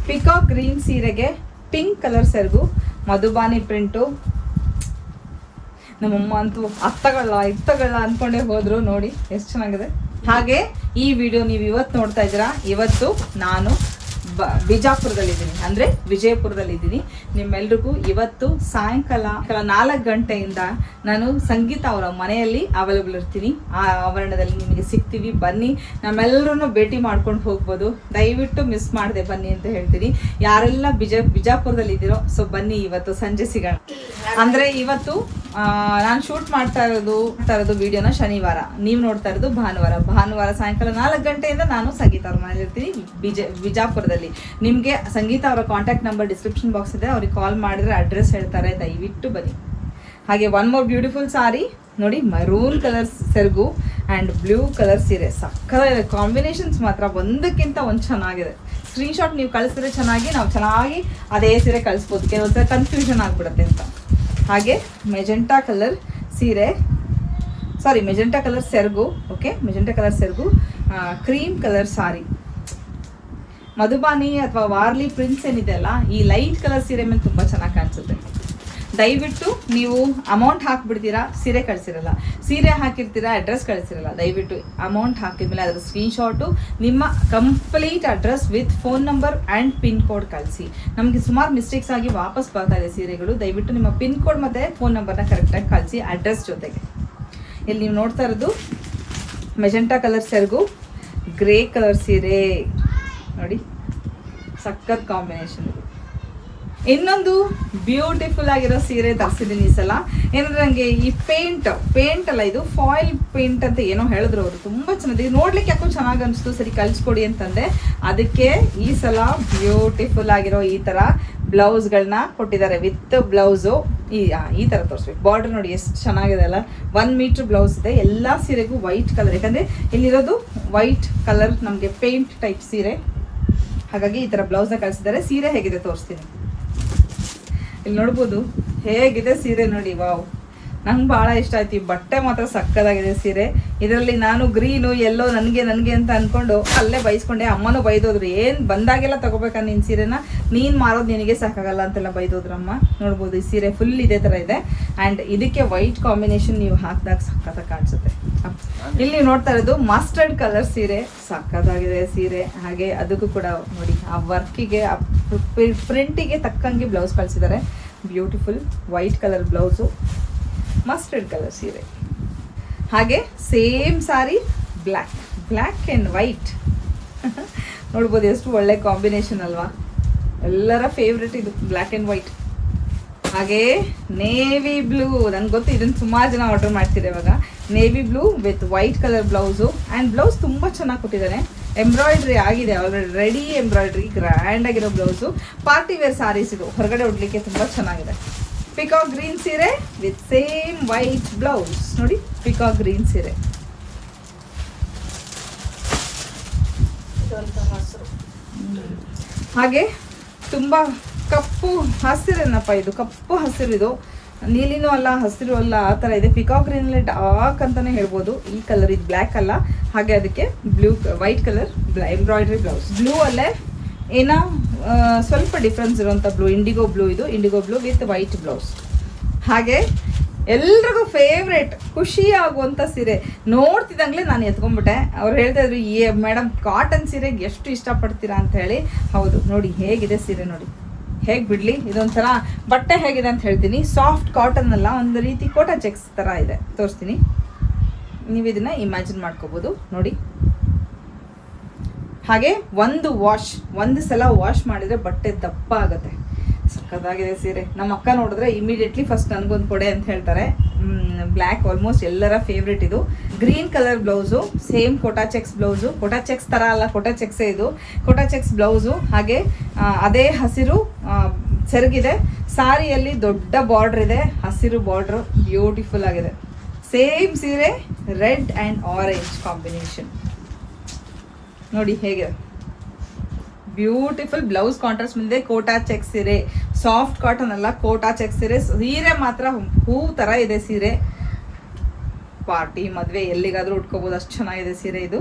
ಪಿಕಾಕ್ ಗ್ರೀನ್ ಸೀರೆಗೆ ಪಿಂಕ್ ಕಲರ್ ಸೆರಗು ಮಧುಬಾನಿ ಪ್ರಿಂಟು ನಮ್ಮಮ್ಮ ಅಂತೂ ಅತ್ತಗಳ ಇತ್ತಗಳ ಅನ್ಕೊಂಡೆ ಹೋದ್ರು ನೋಡಿ, ಎಷ್ಟು ಚೆನ್ನಾಗಿದೆ. ಹಾಗೆ ಈ ವಿಡಿಯೋ ನೀವು ಇವತ್ತು ನೋಡ್ತಾ ಇದ್ದೀರಾ? ಇವತ್ತು ನಾನು ಬ, ಬಿಜಾಪುರದಲ್ಲಿದ್ದೀನಿ. ಅಂದರೆ ವಿಜಯಪುರದಲ್ಲಿದ್ದೀನಿ. ನಿಮ್ಮೆಲ್ರಿಗೂ ಇವತ್ತು ಸಾಯಂಕಾಲ ಕೆಲ ನಾಲ್ಕು ಗಂಟೆಯಿಂದ ನಾನು ಸಂಗೀತ ಅವರ ಮನೆಯಲ್ಲಿ ಅವೈಲೇಬಲ್ ಇರ್ತೀನಿ. ಆ ಆವರಣದಲ್ಲಿ ನಿಮಗೆ ಸಿಗ್ತೀವಿ. ಬನ್ನಿ. ನಮ್ಮೆಲ್ಲರೂ ಭೇಟಿ ಮಾಡ್ಕೊಂಡು ಹೋಗ್ಬೋದು. ದಯವಿಟ್ಟು ಮಿಸ್ ಮಾಡಿದೆ ಬನ್ನಿ ಅಂತ ಹೇಳ್ತೀನಿ. ಯಾರೆಲ್ಲ ಬಿಜ ಬಿಜಾಪುರದಲ್ಲಿ ಇದ್ದೀರೋ ಸೊ ಬನ್ನಿ ಇವತ್ತು ಸಂಜೆ ಸಿಗೋಣ. ಅಂದರೆ ಇವತ್ತು ನಾನು ಶೂಟ್ ಮಾಡ್ತಾ ಇರೋದು ಇರೋದು ವಿಡಿಯೋನ ಶನಿವಾರ. ನೀವು ನೋಡ್ತಾ ಇರೋದು ಭಾನುವಾರ. ಭಾನುವಾರ ಸಾಯಂಕಾಲ ನಾಲ್ಕು ಗಂಟೆಯಿಂದ ನಾನು ಸಂಗೀತ ಅವ್ರ ಮನೇಲಿ ಇರ್ತೀನಿ ಬಿಜ, ಬಿಜಾಪುರದಲ್ಲಿ. ನಿಮಗೆ ಸಂಗೀತ ಅವರ ಕಾಂಟ್ಯಾಕ್ಟ್ ನಂಬರ್ ಡಿಸ್ಕ್ರಿಪ್ಷನ್ ಬಾಕ್ಸ್ ಇದೆ, ಅವ್ರಿಗೆ ಕಾಲ್ ಮಾಡಿದ್ರೆ ಅಡ್ರೆಸ್ ಹೇಳ್ತಾರೆ, ದಯವಿಟ್ಟು ಬನ್ನಿ. ಹಾಗೆ ಒನ್ ಮೋರ್ ಬ್ಯೂಟಿಫುಲ್ ಸಾರಿ ನೋಡಿ ಮರೂನ್ ಕಲರ್ ಸೆರಗು ಆ್ಯಂಡ್ ಬ್ಲೂ ಕಲರ್ ಸೀರೆ. ಸಕ್ಕತ್ತಾಗಿದೆ ಕಾಂಬಿನೇಷನ್ಸ್ ಮಾತ್ರ, ಒಂದಕ್ಕಿಂತ ಒಂದು ಚೆನ್ನಾಗಿದೆ. ಸ್ಕ್ರೀನ್ಶಾಟ್ ನೀವು ಕಳಿಸಿದ್ರೆ ಚೆನ್ನಾಗಿ, ನಾವು ಚೆನ್ನಾಗಿ ಅದೇ ಸೀರೆ ಕಳಿಸ್ಬೋದು. ಕೆಲವೊಂದ್ಸಲ ಕನ್ಫ್ಯೂಷನ್ ಆಗಿಬಿಡುತ್ತೆ ಅಂತ. ಹಾಗೆ ಮೆಜೆಂಟಾ ಕಲರ್ ಸೀರೆ. ಸಾರಿ ಮೆಜೆಂಟಾ ಕಲರ್ ಸೆರಗು ಓಕೆ ಮೆಜೆಂಟಾ ಕಲರ್ ಸೆರಗು ಕ್ರೀಮ್ ಕಲರ್ ಸಾರಿ ಮಧುಬಾನಿ ಅಥವಾ ವಾರ್ಲಿ ಪ್ರಿಂಟ್ಸ್ ಏನಿದೆ ಅಲ್ಲ, ಈ ಲೈಟ್ ಕಲರ್ ಸೀರೆ ಮೇಲೆ ತುಂಬ ಚೆನ್ನಾಗಿ ಕಾಣಿಸುತ್ತೆ. ದಯವಿಟ್ಟು ನೀವು ಅಮೌಂಟ್ ಹಾಕ್ಬಿಡ್ತೀರಾ? ಸೀರೆ ಕಳಿಸಿರಲ್ಲ. ಸೀರೆ ಹಾಕಿರ್ತೀರಾ? ಅಡ್ರೆಸ್ ಕಳಿಸಿರಲ್ಲ. ದಯವಿಟ್ಟು ಅಮೌಂಟ್ ಹಾಕಿದ್ಮೇಲೆ ಅದರ ಸ್ಕ್ರೀನ್ಶಾಟು ನಿಮ್ಮ complete address with phone number and pin code ಕಳಿಸಿ. ನಮಗೆ ಸುಮಾರು ಮಿಸ್ಟೇಕ್ಸ್ ಆಗಿ ವಾಪಸ್ ಬರ್ತಾ ಇದೆ ಸೀರೆಗಳು. ದಯವಿಟ್ಟು ನಿಮ್ಮ ಪಿನ್ ಕೋಡ್ ಮತ್ತು ಫೋನ್ ನಂಬರ್ನ ಕರೆಕ್ಟಾಗಿ ಕಳಿಸಿ ಅಡ್ರೆಸ್ ಜೊತೆಗೆ. ಇಲ್ಲಿ ನೀವು ನೋಡ್ತಾ ಇರೋದು ಮೆಜೆಂಟಾ ಕಲರ್ ಸೆರಗು ಗ್ರೇ ಕಲರ್ ಸೀರೆ. ನೋಡಿ, ಸಖತ್ ಕಾಂಬಿನೇಷನ್ ಇದು. ಇನ್ನೊಂದು ಬ್ಯೂಟಿಫುಲ್ ಆಗಿರೋ ಸೀರೆ ತರಿಸಿದ್ದೀನಿ ಈ ಸಲ. ಏನಂದ್ರೆ ನನಗೆ ಈ ಪೇಂಟ್ ಪೇಂಟ್ ಅಲ್ಲ ಇದು ಫಾಯಿಲ್ ಪೇಂಟ್ ಅಂತ ಏನೋ ಹೇಳಿದ್ರು ಅವರು. ತುಂಬ ಚೆನ್ನಾಗಿದೆ. ನೋಡ್ಲಿಕ್ಕೆ ಯಾಕೋ ಚೆನ್ನಾಗಿ ಅನಿಸ್ತು. ಸರಿ, ಕಳಿಸ್ಕೊಡಿ ಅಂತಂದೆ. ಅದಕ್ಕೆ ಈ ಸಲ ಬ್ಯೂಟಿಫುಲ್ ಆಗಿರೋ ಈ ಥರ ಬ್ಲೌಸ್ಗಳನ್ನ ಕೊಟ್ಟಿದ್ದಾರೆ. ವಿತ್ ಬ್ಲೌಸು ಈ ಈ ಥರ ತೋರಿಸ್ಬೇಕು. ಬಾರ್ಡರ್ ನೋಡಿ ಎಷ್ಟು ಚೆನ್ನಾಗಿದೆ ಅಲ್ಲ. ಒನ್ ಮೀಟ್ರ್ ಬ್ಲೌಸ್ ಇದೆ. ಎಲ್ಲ ಸೀರೆಗೂ ವೈಟ್ ಕಲರ್ ಯಾಕಂದರೆ ಇಲ್ಲಿರೋದು ವೈಟ್ ಕಲರ್ ನಮಗೆ ಪೇಂಟ್ ಟೈಪ್ ಸೀರೆ. ಹಾಗಾಗಿ ಈ ಥರ ಬ್ಲೌಸ್ನ ಕಳಿಸಿದ್ದಾರೆ. ಸೀರೆ ಹೇಗಿದೆ ತೋರಿಸ್ತೀನಿ. ಇಲ್ಲಿ ನೋಡ್ಬೋದು, ಹೇಗಿದೆ ಸೀರೆ ನೋಡಿ, ವಾವ್. ನಂಗೆ ಭಾಳ ಇಷ್ಟ ಆಯ್ತು. ಈ ಬಟ್ಟೆ ಮಾತ್ರ ಸಕ್ಕದಾಗಿದೆ ಸೀರೆ. ಇದರಲ್ಲಿ ನಾನು ಗ್ರೀನು, ಎಲ್ಲೋ ನನಗೆ ನನಗೆ ಅಂತ ಅಂದ್ಕೊಂಡು ಅಲ್ಲೇ ಬೈಸ್ಕೊಂಡೆ. ಅಮ್ಮನೂ ಬೈದೋದ್ರು. ಏನು ಬಂದಾಗೆಲ್ಲ ತಗೋಬೇಕಾ ನಿನ್ನ ಸೀರೆನ? ನೀನು ಮಾರೋದು ನಿನಗೆ ಸಾಕಾಗಲ್ಲ ಅಂತೆಲ್ಲ ಬೈದೋದ್ರಮ್ಮ. ನೋಡ್ಬೋದು, ಈ ಸೀರೆ ಫುಲ್ ಇದೇ ಥರ ಇದೆ. ಆ್ಯಂಡ್ ಇದಕ್ಕೆ ವೈಟ್ ಕಾಂಬಿನೇಷನ್ ನೀವು ಹಾಕಿದಾಗ ಸಕ್ಕತ್ತಾಗಿ ಕಾಣಿಸುತ್ತೆ. ಇಲ್ಲಿ ನೋಡ್ತಾ ಇರೋದು ಮಸ್ಟರ್ಡ್ ಕಲರ್ ಸೀರೆ. ಸಕ್ಕತ್ತಾಗಿದೆ ಸೀರೆ. ಹಾಗೆ ಅದಕ್ಕೂ ಕೂಡ ನೋಡಿ, ಆ ವರ್ಕಿಗೆ ಪ್ರಿಂಟಿಗೆ ತಕ್ಕಂಗೆ ಬ್ಲೌಸ್ ಕಳಿಸಿದ್ದಾರೆ beautiful white colour blouse mustard colour ಸೀರೆ. ಹಾಗೆ same sari black black and white ನೋಡ್ಬೋದು, ಎಷ್ಟು ಒಳ್ಳೆ ಕಾಂಬಿನೇಷನ್ ಅಲ್ವಾ? ಎಲ್ಲರ ಫೇವ್ರೆಟ್ ಇದು ಬ್ಲ್ಯಾಕ್ ಆ್ಯಂಡ್ ವೈಟ್ ಹಾಗೆ ನೇವಿ ಬ್ಲೂ ನನಗೆ ಗೊತ್ತು ಇದನ್ನು ಸುಮಾರು ಜನ ಆರ್ಡರ್ ಮಾಡ್ತಿದ್ದೆ ಇವಾಗ navy blue with white colour blouse. And blouse ತುಂಬ ಚೆನ್ನಾಗಿ ಕೊಟ್ಟಿದ್ದಾನೆ ಎಂಬ್ರಾಯ್ಡ್ರಿ ಆಗಿದೆ ಆಲ್ರೆಡಿ ರೆಡಿ ಎಂಬ್ರಾಯ್ಡ್ರಿ ಗ್ರ್ಯಾಂಡ್ ಆಗಿರೋ ಬ್ಲೌಸು ಪಾರ್ಟಿ ವೇರ್ ಸಾರೀಸ್ ಇದು. ಹೊರಗಡೆ ಉಡ್ಲಿಕ್ಕೆ ತುಂಬ ಚೆನ್ನಾಗಿದೆ. ಪಿಕಾಕ್ ಗ್ರೀನ್ ಸೀರೆ ವಿತ್ ಸೇಮ್ ವೈಟ್ ಬ್ಲೌಸ್ ನೋಡಿ ಪಿಕಾಕ್ ಗ್ರೀನ್ ಸೀರೆ. ಹಾಗೆ ತುಂಬ ಕಪ್ಪು ಹಸಿರೇನಪ್ಪ ಇದು. ಕಪ್ಪು ಹಸಿರಿದು. ನೀಲಿನೂ ಅಲ್ಲ, ಹಸಿರು ಅಲ್ಲ, ಆ ಥರ ಇದೆ. ಪಿಕಾಕ್ ಗ್ರೀನ್ ಗ್ರೀನಲ್ಲಿ ಡಾರ್ಕ್ ಅಂತಲೇ ಹೇಳ್ಬೋದು. ಈ ಕಲರ್ ಇದು ಬ್ಲ್ಯಾಕ್ ಅಲ್ಲ. ಹಾಗೆ ಅದಕ್ಕೆ blue white colour embroidery blouse blue ಅಲ್ಲೇ ಏನೋ ಸ್ವಲ್ಪ ಡಿಫ್ರೆನ್ಸ್ ಇರುವಂಥ ಬ್ಲೂ ಇಂಡಿಗೋ ಬ್ಲೂ ಇದು. Indigo blue with white blouse ಹಾಗೆ ಎಲ್ರಿಗೂ ಫೇವ್ರೇಟ್ ಖುಷಿ ಆಗುವಂಥ ಸೀರೆ. ನೋಡ್ತಿದ್ದಂಗ್ಲೇ ನಾನು ಎತ್ಕೊಂಡ್ಬಿಟ್ಟೆ ಅವ್ರು ಹೇಳ್ತಾ ಇದ್ರು, ಏ ಮೇಡಮ್ ಕಾಟನ್ ಸೀರೆಗೆ ಎಷ್ಟು ಇಷ್ಟಪಡ್ತೀರಾ? ಅಂತ ಹೇಳಿ. ಹೌದು, ನೋಡಿ, ಹೇಗಿದೆ ಸೀರೆ ನೋಡಿ. ಹೇಗೆ ಬಿಡಲಿ? ಇದೊಂಥರ ಬಟ್ಟೆ ಹೇಗಿದೆ ಅಂತ ಹೇಳ್ತೀನಿ. ಸಾಫ್ಟ್ ಕಾಟನ್ ಅಲ್ಲ, ಒಂದು ರೀತಿ ಕೋಟಾ ಚೆಕ್ಸ್ ಥರ ಇದೆ. ತೋರಿಸ್ತೀನಿ. ನೀವು ಇದನ್ನ ಇಮ್ಯಾಜಿನ್ ಮಾಡ್ಕೋಬೋದು. ನೋಡಿ. ಹಾಗೆ ಒಂದು ವಾಶ್ ಒಂದು ಸಲ ವಾಶ್ ಮಾಡಿದರೆ ಬಟ್ಟೆ ದಪ್ಪ ಆಗುತ್ತೆ. ಸಕ್ಕತ್ತಾಗಿದೆ ಸೀರೆ. ನಮ್ಮ ಅಕ್ಕ ನೋಡಿದ್ರೆ ಇಮಿಡಿಯೇಟ್ಲಿ ಫಸ್ಟ್ ನನಗೊಂದು ಕೊಡೆ ಅಂತ ಹೇಳ್ತಾರೆ. ಬ್ಲ್ಯಾಕ್ ಆಲ್ಮೋಸ್ಟ್ ಎಲ್ಲರ ಫೇವ್ರೆಟ್ ಇದು. Green colour blouse same Kota checks blouse Kota checks ಥರ ಅಲ್ಲ ಕೋಟಾ ಚೆಕ್ಸೇ ಇದು. ಕೋಟಾ ಚೆಕ್ಸ್ ಬ್ಲೌಸು ಹಾಗೆ ಅದೇ ಹಸಿರು ಸೆರಗಿದೆ. ಸಾರಿಯಲ್ಲಿ ದೊಡ್ಡ ಬಾರ್ಡ್ರ್ ಇದೆ. ಹಸಿರು ಬಾರ್ಡ್ರು ಬ್ಯೂಟಿಫುಲ್ ಆಗಿದೆ. ಸೇಮ್ ಸೀರೆ ರೆಡ್ ಆ್ಯಂಡ್ ಆರೆಂಜ್ ಕಾಂಬಿನೇಷನ್ ನೋಡಿ ಹೇಗೆ. ಬ್ಯೂಟಿಫುಲ್ ಬ್ಲೌಸ್ ಕಾಂಟ್ರಾಸ್ಟ್ ಮುಂದೆ ಕೋಟಾ ಚೆಕ್ ಸೀರೆ, ಸಾಫ್ಟ್ ಕಾಟನ್ ಅಲ್ಲ, ಕೋಟಾ ಚೆಕ್ ಸೀರೆ ಸೀರೆ ಮಾತ್ರ ಹೂ ಥರ ಇದೆ ಸೀರೆ. ಪಾರ್ಟಿ, ಮದುವೆ, ಎಲ್ಲಿಗಾದರೂ ಉಟ್ಕೋಬೋದು, ಅಷ್ಟು ಚೆನ್ನಾಗಿದೆ ಸೀರೆ ಇದು.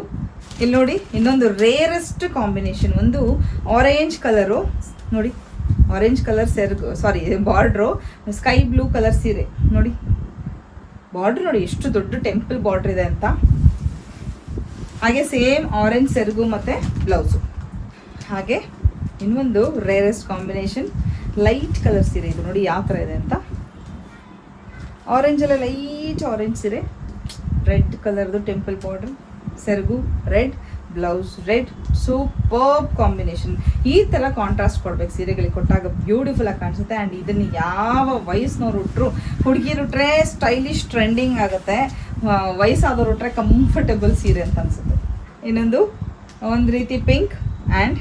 ಇಲ್ಲಿ ನೋಡಿ, ಇನ್ನೊಂದು ರೇರೆಸ್ಟ್ ಕಾಂಬಿನೇಷನ್ ಒಂದು ಆರೆಂಜ್ ಕಲರು ನೋಡಿ orange colour ಸೆರ್ಗು sari border sky blue colour ಸೀರೆ, ನೋಡಿ. ಬಾರ್ಡ್ರ್ ನೋಡಿ, ಎಷ್ಟು ದೊಡ್ಡ ಟೆಂಪಲ್ ಬಾರ್ಡ್ರ್ ಇದೆ ಅಂತ. ಹಾಗೆ ಸೇಮ್ ಆರೆಂಜ್ ಸೆರಗು ಮತ್ತು ಬ್ಲೌಸು ಹಾಗೆ ಇನ್ನೊಂದು ರೇರೆಸ್ಟ್ ಕಾಂಬಿನೇಷನ್ ಲೈಟ್ ಕಲರ್ ಸೀರೆ ಇದು ನೋಡಿ ಯಾವ ಥರ ಇದೆ ಅಂತ. ಆರೆಂಜಲ್ಲಿ ಲೈಟ್ ಆರೆಂಜ್ ಸೀರೆ. ರೆಡ್ ಕಲರ್ದು ಟೆಂಪಲ್ ಬಾರ್ಡರ್ ಸೆರಗು red blouse red super combination ಈ ಥರ ಕಾಂಟ್ರಾಸ್ಟ್ ಕೊಡ್ಬೇಕು ಸೀರೆಗಳಿಗೆ, ಕೊಟ್ಟಾಗ ಬ್ಯೂಟಿಫುಲ್ ಆಗಿ ಕಾಣಿಸುತ್ತೆ. ಆ್ಯಂಡ್ ಇದನ್ನು ಯಾವ ವಯಸ್ಸಿನವ್ರು ಉಟ್ರು ಹುಡುಗಿರು ಉಟ್ರೆ ಸ್ಟೈಲಿಶ್ ಟ್ರೆಂಡಿಂಗ್ ಆಗುತ್ತೆ. ವಯಸ್ಸಾದವ್ರು ಉಟ್ರೆ ಕಂಫರ್ಟಬಲ್ ಸೀರೆ ಅಂತ ಅನ್ಸುತ್ತೆ. ಇನ್ನೊಂದು, ಒಂದು ರೀತಿ ಪಿಂಕ್ ಆ್ಯಂಡ್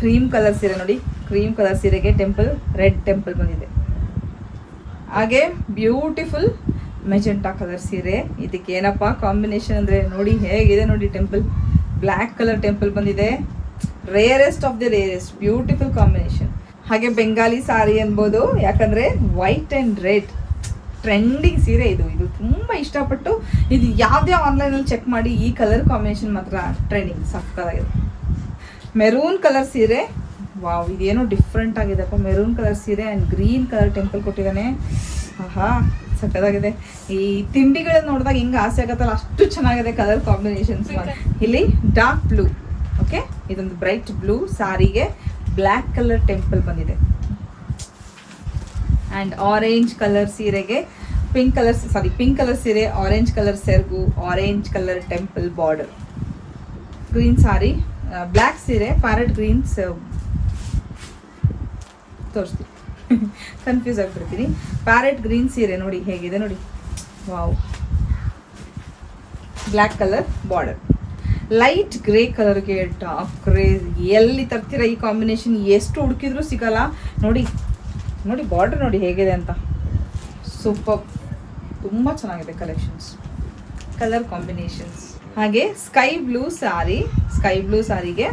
ಕ್ರೀಮ್ ಕಲರ್ ಸೀರೆ ನೋಡಿ. ಕ್ರೀಮ್ ಕಲರ್ ಸೀರೆಗೆ ಟೆಂಪಲ್, ರೆಡ್ ಟೆಂಪಲ್ ಬಂದಿದೆ. ಹಾಗೆ ಬ್ಯೂಟಿಫುಲ್ ಮೆಜೆಂಟಾ ಕಲರ್ ಸೀರೆ. ಇದಕ್ಕೆ ಏನಪ್ಪ ಕಾಂಬಿನೇಷನ್ ಅಂದರೆ ನೋಡಿ ಹೇಗಿದೆ ನೋಡಿ ಟೆಂಪಲ್. ಬ್ಲ್ಯಾಕ್ ಕಲರ್ ಟೆಂಪಲ್ ಬಂದಿದೆ. Rarest of the rarest, beautiful combination. ಹಾಗೆ ಬೆಂಗಾಲಿ ಸಾರಿ ಅನ್ಬೋದು, ಯಾಕಂದರೆ ವೈಟ್ ಆ್ಯಂಡ್ ರೆಡ್. ಟ್ರೆಂಡಿಂಗ್ ಸೀರೆ ಇದು. ಇದು ತುಂಬ ಇಷ್ಟಪಟ್ಟು ಇದು ಯಾವುದೇ ಆನ್ಲೈನಲ್ಲಿ ಚೆಕ್ ಮಾಡಿ ಈ ಕಲರ್ ಕಾಂಬಿನೇಷನ್ ಮಾತ್ರ ಟ್ರೆಂಡಿಂಗ್ ಸಕ್ಕತ್ತಾಗಿದೆ ಮೆರೂನ್ ಕಲರ್ ಸೀರೆ. ವಾವ್ ಇದೇನೋ ಡಿಫ್ರೆಂಟ್ ಆಗಿದೆಪ್ಪ ಮೆರೂನ್ ಕಲರ್ ಸೀರೆ ಆ್ಯಂಡ್ ಗ್ರೀನ್ ಕಲರ್ ಟೆಂಪಲ್ ಕೊಟ್ಟಿದ್ದಾನೆ. ಆಹಾ ಸಕ್ಕದಾಗಿದೆ ಈ ತಿಂಡಿಗಳನ್ನ ನೋಡಿದಾಗ ಹಿಂಗೆ ಆಸೆ ಆಗತ್ತಲ್ಲ ಅಷ್ಟು ಚೆನ್ನಾಗಿದೆ ಕಲರ್ ಕಾಂಬಿನೇಷನ್ಸ್ ಇಲ್ಲಿ ಡಾರ್ಕ್ ಬ್ಲೂ ಓಕೆ ಇದೊಂದು ಬ್ರೈಟ್ ಬ್ಲೂ ಸಾರಿಗೆ ಬ್ಲ್ಯಾಕ್ ಕಲರ್ ಟೆಂಪಲ್ ಬಂದಿದೆ. ಆ್ಯಂಡ್ ಆರೆಂಜ್ ಕಲರ್ ಸೀರೆಗೆ pink colour sari pink colour ಸೀರೆ orange colour ಸೆರ್ಗು orange colour temple border green sari black ಸೀರೆ ಪ್ಯಾರೆಟ್ ಗ್ರೀನ್ಸ್ ತೋರಿಸ್ತೀನಿ. ಕನ್ಫ್ಯೂಸ್ ಆಗ್ಬಿಡ್ತೀನಿ. ಪ್ಯಾರೆಟ್ ಗ್ರೀನ್ ಸೀರೆ ನೋಡಿ ಹೇಗಿದೆ ನೋಡಿ. Wow black colour border light grey ಕಲರ್ಗೆ top grey ಎಲ್ಲಿ ತರ್ತೀರ ಈ ಕಾಂಬಿನೇಷನ್ ಎಷ್ಟು ಹುಡುಕಿದ್ರೂ ಸಿಗಲ್ಲ. ನೋಡಿ ನೋಡಿ ಬಾರ್ಡರ್ ನೋಡಿ ಹೇಗಿದೆ ಅಂತ. ಸೂಪರ್ ತುಂಬ ಚೆನ್ನಾಗಿದೆ ಕಲೆಕ್ಷನ್ಸ್ ಕಲರ್ ಕಾಂಬಿನೇಷನ್ಸ್ ಹಾಗೆ sky blue sari, sky blue ಸಾರಿಗೆ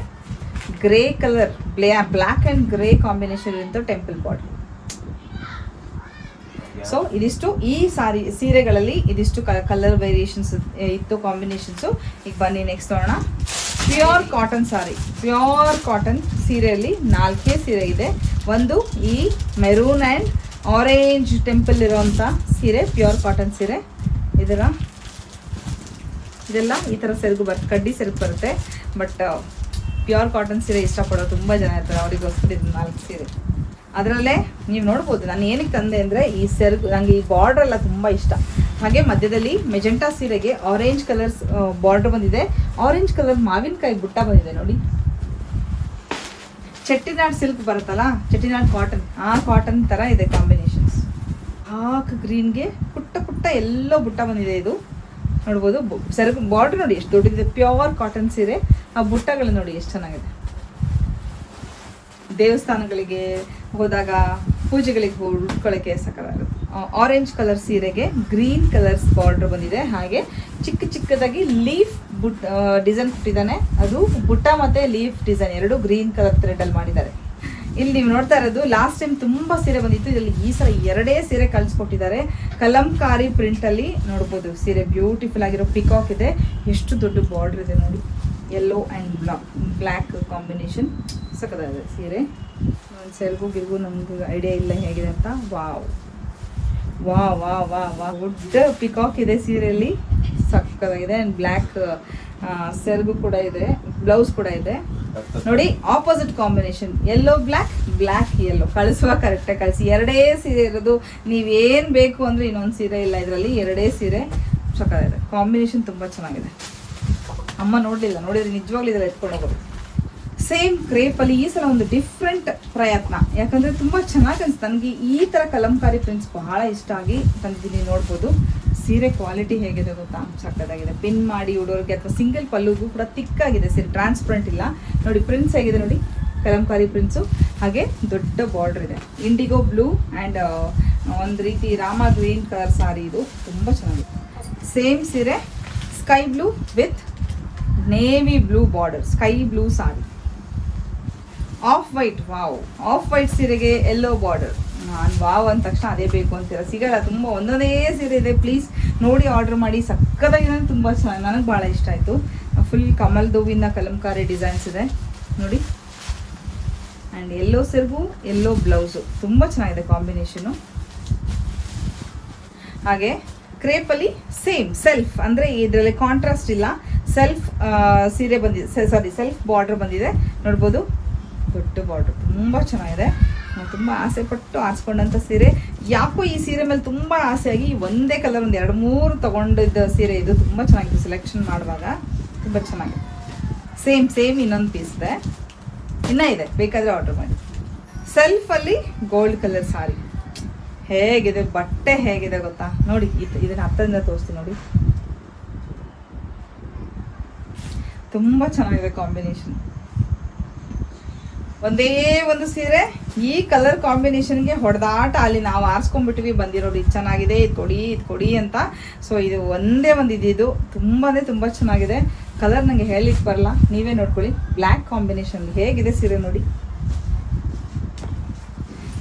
ಗ್ರೇ ಕಲರ್ ಬ್ಲ್ಯಾ ಬ್ಲ್ಯಾಕ್ ಆ್ಯಂಡ್ ಗ್ರೇ ಕಾಂಬಿನೇಷನ್ ಇರುವಂಥ ಟೆಂಪಲ್ ಬಾರ್ಡರ್ ಸೊ ಇದಿಷ್ಟು ಈ ಸಾರಿ, ಸೀರೆಗಳಲ್ಲಿ ಇದಿಷ್ಟು ಕಲರ್ ವೇರಿಯೇಷನ್ಸ್ ಇತ್ತು ಕಾಂಬಿನೇಷನ್ಸು ಈಗ ಬನ್ನಿ ನೆಕ್ಸ್ಟ್ ನೋಡೋಣ. Pure cotton sari. Pure cotton ಸೀರೆಯಲ್ಲಿ ನಾಲ್ಕೇ ಸೀರೆ ಇದೆ. ಒಂದು ಈ ಮೆರೂನ್ ಆ್ಯಂಡ್ ಆರೆಂಜ್ ಟೆಂಪಲ್ ಇರೋವಂಥ ಸೀರೆ ಪ್ಯೂರ್ ಕಾಟನ್ ಸೀರೆ. ಇದರ ಇದೆಲ್ಲ ಈ ಥರ ಸೆರಗು ಬರುತ್ತೆ ಕಡ್ಡಿ ಸೆರಗು ಬರುತ್ತೆ. ಬಟ್ ಪ್ಯೂರ್ ಕಾಟನ್ ಸೀರೆ ಇಷ್ಟಪಡೋ ತುಂಬ ಜನ ಇರ್ತಾರೆ. ಅವರಿಗೋಸ್ಕರ ಇದು ನಾಲ್ಕು ಸೀರೆ. ಅದರಲ್ಲೇ ನೀವು ನೋಡ್ಬೋದು, ನಾನು ಏನಕ್ಕೆ ತಂದೆ ಅಂದರೆ ಈ ಸೆರಗು ನನಗೆ ಈ ಬಾರ್ಡ್ರ್ ಎಲ್ಲ ತುಂಬ ಇಷ್ಟ. ಹಾಗೆ ಮಧ್ಯದಲ್ಲಿ ಮೆಜೆಂಟಾ ಸೀರೆಗೆ ಆರೆಂಜ್ ಕಲರ್ಸ್ ಬಾರ್ಡ್ರ್ ಬಂದಿದೆ. ಆರೆಂಜ್ ಕಲರ್ ಮಾವಿನಕಾಯಿ ಬುಟ್ಟ ಬಂದಿದೆ ನೋಡಿ. ಚಟ್ಟಿನಾಡ್ ಸಿಲ್ಕ್ ಬರುತ್ತಲ್ಲ ಚಟ್ಟಿನಾಡ್ ಕಾಟನ್ ಆ ಕಾಟನ್ ಥರ ಇದೆ ಕಾಂಬಿನೇಷನ್ಸ್ ಹಾಕ್ ಗ್ರೀನ್ಗೆ ಪುಟ್ಟ ಪುಟ್ಟ ಎಲ್ಲೋ ಬುಟ್ಟ ಬಂದಿದೆ ಇದು. ನೋಡ್ಬೋದು. ಸೆರಗು ಬಾರ್ಡ್ರ್ ನೋಡಿ ಎಷ್ಟು ದೊಡ್ಡದಿದೆ ಪ್ಯೂರ್ ಕಾಟನ್ ಸೀರೆ ಆ ಬುಟ್ಟಗಳು ನೋಡಿ ಎಷ್ಟು ಚೆನ್ನಾಗಿದೆ. ದೇವಸ್ಥಾನಗಳಿಗೆ ಹೋದಾಗ ಪೂಜೆಗಳಿಗೆ ಉಟ್ಕೊಳ್ಳೋಕ್ಕೆ ಸಕ್ಕತ್ತಾಗುತ್ತೆ. ಆರೆಂಜ್ ಕಲರ್ ಸೀರೆಗೆ ಗ್ರೀನ್ ಕಲರ್ಸ್ ಬಾರ್ಡರ್ ಬಂದಿದೆ. ಹಾಗೆ ಚಿಕ್ಕ ಚಿಕ್ಕದಾಗಿ ಲೀಫ್ ಬುಟ್ ಡಿಸೈನ್ ಕೊಟ್ಟಿದ್ದಾನೆ. ಅದು ಬುಟ್ಟ ಮತ್ತು ಲೀಫ್ ಡಿಸೈನ್ ಎರಡು ಗ್ರೀನ್ ಕಲರ್ ಥ್ರೆಡಲ್ಲಿ ಮಾಡಿದ್ದಾರೆ. ಇಲ್ಲಿ ನೀವು ನೋಡ್ತಾ ಇರೋದು ಲಾಸ್ಟ್ ಟೈಮ್ ತುಂಬಾ ಸೀರೆ ಬಂದಿತ್ತು. ಇದರಲ್ಲಿ ಈ ಸಲ ಎರಡೇ ಸೀರೆ ಕಳಿಸ್ಕೊಟ್ಟಿದ್ದಾರೆ. ಕಲಂಕಾರಿ ಪ್ರಿಂಟಲ್ಲಿ ನೋಡ್ಬೋದು, ಸೀರೆ ಬ್ಯೂಟಿಫುಲ್ ಆಗಿರೋ ಪಿಕಾಕ್ ಇದೆ. ಎಷ್ಟು ದೊಡ್ಡ ಬಾರ್ಡರ್ ಇದೆ ನೋಡಿ. Yellow and black black combination ಸಕ್ಕದಾಗಿದೆ ಸೀರೆ. ಸೆರಗು ಗಿರ್ಗು ನಮ್ಗೆ ಐಡಿಯಾ ಇಲ್ಲ ಹೇಗಿದೆ ಅಂತ. ವಾವ್ ವಾ ವಾ ವಾ ವಾ ಗುಡ್ ಪಿಕಾಕ್ ಇದೆ ಸೀರೆಯಲ್ಲಿ. ಸಕ್ಕದಾಗಿದೆ ಆ್ಯಂಡ್ ಬ್ಲ್ಯಾಕ್ ಸೆರಗು ಕೂಡ ಇದೆ. ಬ್ಲೌಸ್ ಕೂಡ ಇದೆ. ನೋಡಿ opposite combination yellow black black yellow ಕಳಿಸುವ ಕರೆಕ್ಟಾಗಿ ಕಳಿಸಿ. ಎರಡೇ ಸೀರೆ ಇರೋದು, ನೀವೇನು ಬೇಕು ಅಂದರೆ ಇನ್ನೊಂದು ಸೀರೆ ಇಲ್ಲ ಇದರಲ್ಲಿ, ಎರಡೇ ಸೀರೆ ಸಕ್ಕತ್ತಾಗಿದೆ ಕಾಂಬಿನೇಷನ್ ತುಂಬ ಚೆನ್ನಾಗಿದೆ. ಅಮ್ಮ ನೋಡಲಿಲ್ಲ, ನೋಡಿದ್ರೆ ನಿಜವಾಗ್ಲೂ ಇದೆಲ್ಲ ಎತ್ಕೊಂಡು ಹೋಗೋದು ಸೇಮ್ ಕ್ರೇಪಲ್ಲಿ ಈ ಸಲ ಒಂದು ಡಿಫ್ರೆಂಟ್ ಪ್ರಯತ್ನ. ಯಾಕಂದರೆ ತುಂಬ ಚೆನ್ನಾಗಿ ಅನ್ಸುತ್ತೆ. ನನಗೆ ಈ ಥರ ಕಲಂಕಾರಿ ಪ್ರಿಂಟ್ಸ್ ಬಹಳ ಇಷ್ಟ ಆಗಿ ತಂದಿದ್ದೀನಿ, ನೋಡ್ಬೋದು. ಸೀರೆ ಕ್ವಾಲಿಟಿ ಹೇಗಿದೆ ಗೊತ್ತಾ? ಸಕ್ಕತ್ತಾಗಿದೆ. ಪಿನ್ ಮಾಡಿ ಉಡೋರಿಗೆ ಅಥವಾ ಸಿಂಗಲ್ ಪಲ್ಲುಗೂ ಕೂಡ ತಿಕ್ಕಾಗಿದೆ. ಸೀರೆ ಟ್ರಾನ್ಸ್ಪರೆಂಟ್ ಇಲ್ಲ. ನೋಡಿ ಪ್ರಿಂಟ್ಸ್ ಹೇಗಿದೆ ನೋಡಿ. ಕಲಂಕಾರಿ ಪ್ರಿಂಟ್ಸು ಹಾಗೆ ದೊಡ್ಡ ಬಾರ್ಡರ್ ಇದೆ. ಇಂಡಿಗೋ ಬ್ಲೂ ಆ್ಯಂಡ್ ಒಂದು ರೀತಿ ರಾಮ ಗ್ರೀನ್ ಕಲರ್ ಸಾರಿ ಇದು. ತುಂಬ ಚೆನ್ನಾಗಿದೆ ಸೇಮ್ ಸೀರೆ sky blue with navy blue border sky blue sari off white wow off white ಸೀರೆಗೆ ಎಲ್ಲೋ ಬಾರ್ಡರ್ ನಾನು ವಾವ್ ಅಂದ ತಕ್ಷಣ ಅದೇ ಬೇಕು ಅಂತೀರ. ಸಿಗಲ್ಲ, ತುಂಬ ಒಂದೊಂದೇ ಸೀರೆ ಇದೆ. ಪ್ಲೀಸ್ ನೋಡಿ ಆರ್ಡರ್ ಮಾಡಿ. ಸಕ್ಕದಾಗಿದೆ ತುಂಬ ಚೆನ್ನಾಗಿ ನನಗೆ ಭಾಳ ಇಷ್ಟ ಆಯಿತು. ಫುಲ್ ಕಮಲ್ ದೂವಿನ ಕಲಂಕಾರಿ ಡಿಸೈನ್ಸ್ ಇದೆ. ನೋಡಿ. ಆ್ಯಂಡ್ ಎಲ್ಲೋ ಸೆರ್ಗು ಎಲ್ಲೋ ಬ್ಲೌಸು ತುಂಬ ಚೆನ್ನಾಗಿದೆ ಕಾಂಬಿನೇಷನು ಹಾಗೆ ಕ್ರೇಪಲ್ಲಿ ಸೇಮ್ ಸೆಲ್ಫ್ ಅಂದರೆ ಇದರಲ್ಲಿ ಕಾಂಟ್ರಾಸ್ಟ್ ಇಲ್ಲ. ಸೆಲ್ಫ್ ಸೀರೆ ಬಂದಿದೆ ಸಾರಿ ಸೆಲ್ಫ್ ಬಾರ್ಡ್ರ್ ಬಂದಿದೆ. ನೋಡ್ಬೋದು. ದೊಡ್ಡ ಬಾರ್ಡರ್ ತುಂಬ ಚೆನ್ನಾಗಿದೆ. ನಾನು ತುಂಬ ಆಸೆ ಪಟ್ಟು ಆರಿಸ್ಕೊಂಡಂಥ ಸೀರೆ. ಯಾಕೋ ಈ ಸೀರೆ ಮೇಲೆ ತುಂಬ ಆಸೆಯಾಗಿ ಒಂದೇ ಕಲರ್ ಒಂದು ಎರಡು ಮೂರು ತೊಗೊಂಡಿದ್ದ ಸೀರೆ ಇದು. ತುಂಬ ಚೆನ್ನಾಗಿದೆ ಸೆಲೆಕ್ಷನ್ ಮಾಡುವಾಗ. ತುಂಬ ಚೆನ್ನಾಗಿದೆ. ಸೇಮ್ ಸೇಮ್ ಇನ್ನೊಂದು ಪೀಸ್ ಇದೆ. ಇನ್ನೂ ಇದೆ. ಬೇಕಾದರೆ ಆರ್ಡರ್ ಮಾಡಿ. ಸೆಲ್ಫಲ್ಲಿ ಗೋಲ್ಡ್ ಕಲರ್ ಸಾರಿ ಹೇಗಿದೆ? ಬಟ್ಟೆ ಹೇಗಿದೆ ಗೊತ್ತಾ? ನೋಡಿ, ಇದು ಇದನ್ನು ಹತ್ತರಿಂದ ತೋರಿಸ್ತೀನಿ ನೋಡಿ. ತುಂಬ ಚೆನ್ನಾಗಿದೆ ಕಾಂಬಿನೇಷನ್ ಒಂದೇ ಒಂದು ಸೀರೆ, ಈ ಕಲರ್ ಕಾಂಬಿನೇಷನ್ಗೆ ಹೊಡೆದಾಟ ಅಲ್ಲಿ ನಾವು ಆರಿಸ್ಕೊಂಡ್ಬಿಟ್ಟಿವಿ ಬಂದಿರೋದು ಇದು ಚೆನ್ನಾಗಿದೆ, ಇದು ಕೊಡಿ ಇದು ಕೊಡಿ ಅಂತ. ಸೊ ಇದು ಒಂದೇ ಒಂದು ಇದಿದು ತುಂಬಾ ತುಂಬ ಚೆನ್ನಾಗಿದೆ. ಕಲರ್ ನನಗೆ ಹೇಳಲಿಕ್ಕೆ ಬರಲ್ಲ, ನೀವೇ ನೋಡ್ಕೊಳ್ಳಿ. ಬ್ಲ್ಯಾಕ್ ಕಾಂಬಿನೇಷನ್ ಹೇಗಿದೆ ಸೀರೆ ನೋಡಿ.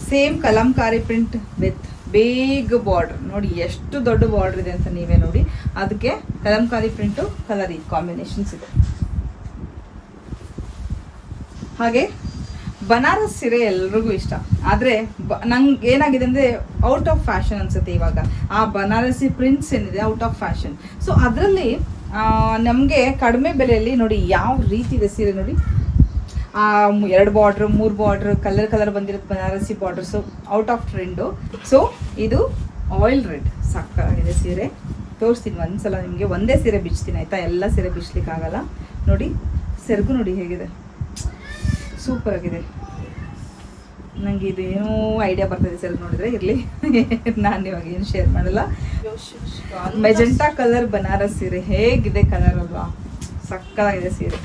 Same Kalamkari print with beige border ನೋಡಿ, ಎಷ್ಟು ದೊಡ್ಡ ಬಾರ್ಡರ್ ಇದೆ ಅಂತ ನೀವೇ ನೋಡಿ. ಅದಕ್ಕೆ ಕಲಂಕಾರಿ ಪ್ರಿಂಟು ಕಲರ್ ಈ ಕಾಂಬಿನೇಷನ್ಸ್ ಇದೆ. ಹಾಗೆ ಬನಾರಸ್ ಸೀರೆ ಎಲ್ರಿಗೂ ಇಷ್ಟ. ಆದರೆ ಬ, ನಂಗೆ ಏನಾಗಿದೆ ಅಂದರೆ ಔಟ್ ಆಫ್ ಫ್ಯಾಷನ್ ಅನ್ಸುತ್ತೆ ಇವಾಗ. ಆ ಬನಾರಸಿ ಪ್ರಿಂಟ್ಸ್ ಏನಿದೆ, ಔಟ್ ಆಫ್ ಫ್ಯಾಷನ್. ಸೊ ಅದರಲ್ಲಿ ನಮಗೆ ಕಡಿಮೆ ಬೆಲೆಯಲ್ಲಿ ನೋಡಿ ಯಾವ ರೀತಿ ಇದೆ ಸೀರೆ ನೋಡಿ. ಆ ಎರಡು ಬಾರ್ಡ್ರ್ ಮೂರು ಬಾರ್ಡ್ರ್ ಕಲರ್ ಕಲರ್ ಬಂದಿರೋದು Banarasi borders out of trend so ಇದು ಆಯಿಲ್ ರೆಡ್ ಸಾಕಾಗಿದೆ ಸೀರೆ. ತೋರಿಸ್ತೀನಿ ಒಂದ್ಸಲ ನಿಮಗೆ. ಒಂದೇ ಸೀರೆ ಬಿಚ್ತೀನಿ, ಆಯಿತಾ? ಎಲ್ಲ ಸೀರೆ ಬಿಚ್ಲಿಕ್ಕಾಗಲ್ಲ. ನೋಡಿ, ಸೆರಗು ನೋಡಿ ಹೇಗಿದೆ. ಸೂಪರ್ ಆಗಿದೆ. ನನಗೆ ಇದು ಏನೋ ಐಡಿಯಾ ಬರ್ತದೆ ಸರ್ ನೋಡಿದ್ರೆ ಇರಲಿ. ನಾನು ಇವಾಗ ಏನು ಶೇರ್ ಮಾಡಲ್ಲ. ಮೆಜೆಂಟಾ ಕಲರ್ ಬನಾರಸ್ ಸೀರೆ ಹೇಗಿದೆ ಕಲರ್ ಅಲ್ವಾ? ಸಕ್ಕತ್ತಾಗಿದೆ ಸೀರೆ.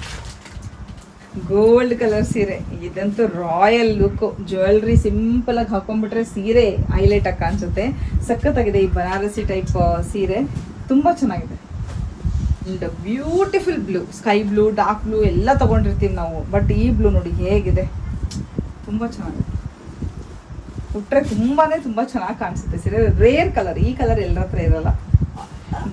ಗೋಲ್ಡ್ ಕಲರ್ ಸೀರೆ. ಇದಂತೂ ರಾಯಲ್ ಲುಕ್ ಜ್ಯುವೆಲ್ರಿ ಸಿಂಪಲ್ ಆಗಿ ಹಾಕೊಂಡ್ಬಿಟ್ರೆ ಸೀರೆ ಹೈಲೈಟ್ ಅಕ್ಕ ಅನ್ಸುತ್ತೆ. ಸಖತ್ತಾಗಿದೆ ಈ ಬನಾರಸಿ ಟೈಪ್ ಸೀರೆ. ತುಂಬ ಚೆನ್ನಾಗಿದೆ. And beautiful blue sky blue dark blue ಎಲ್ಲ ತಗೊಂಡಿರ್ತೀವಿ ನಾವು. ಬಟ್ ಈ ಬ್ಲೂ ನೋಡಿ ಹೇಗಿದೆ? ತುಂಬ ಚೆನ್ನಾಗಿದೆ. ಉಟ್ರೆ ತುಂಬಾ ತುಂಬ ಚೆನ್ನಾಗಿ ಕಾಣಿಸುತ್ತೆ. ಸೀರೆ ರೇರ್ ಕಲರ್ ಈ ಕಲರ್ ಎಲ್ಲರ ಹತ್ರ ಇರಲ್ಲ.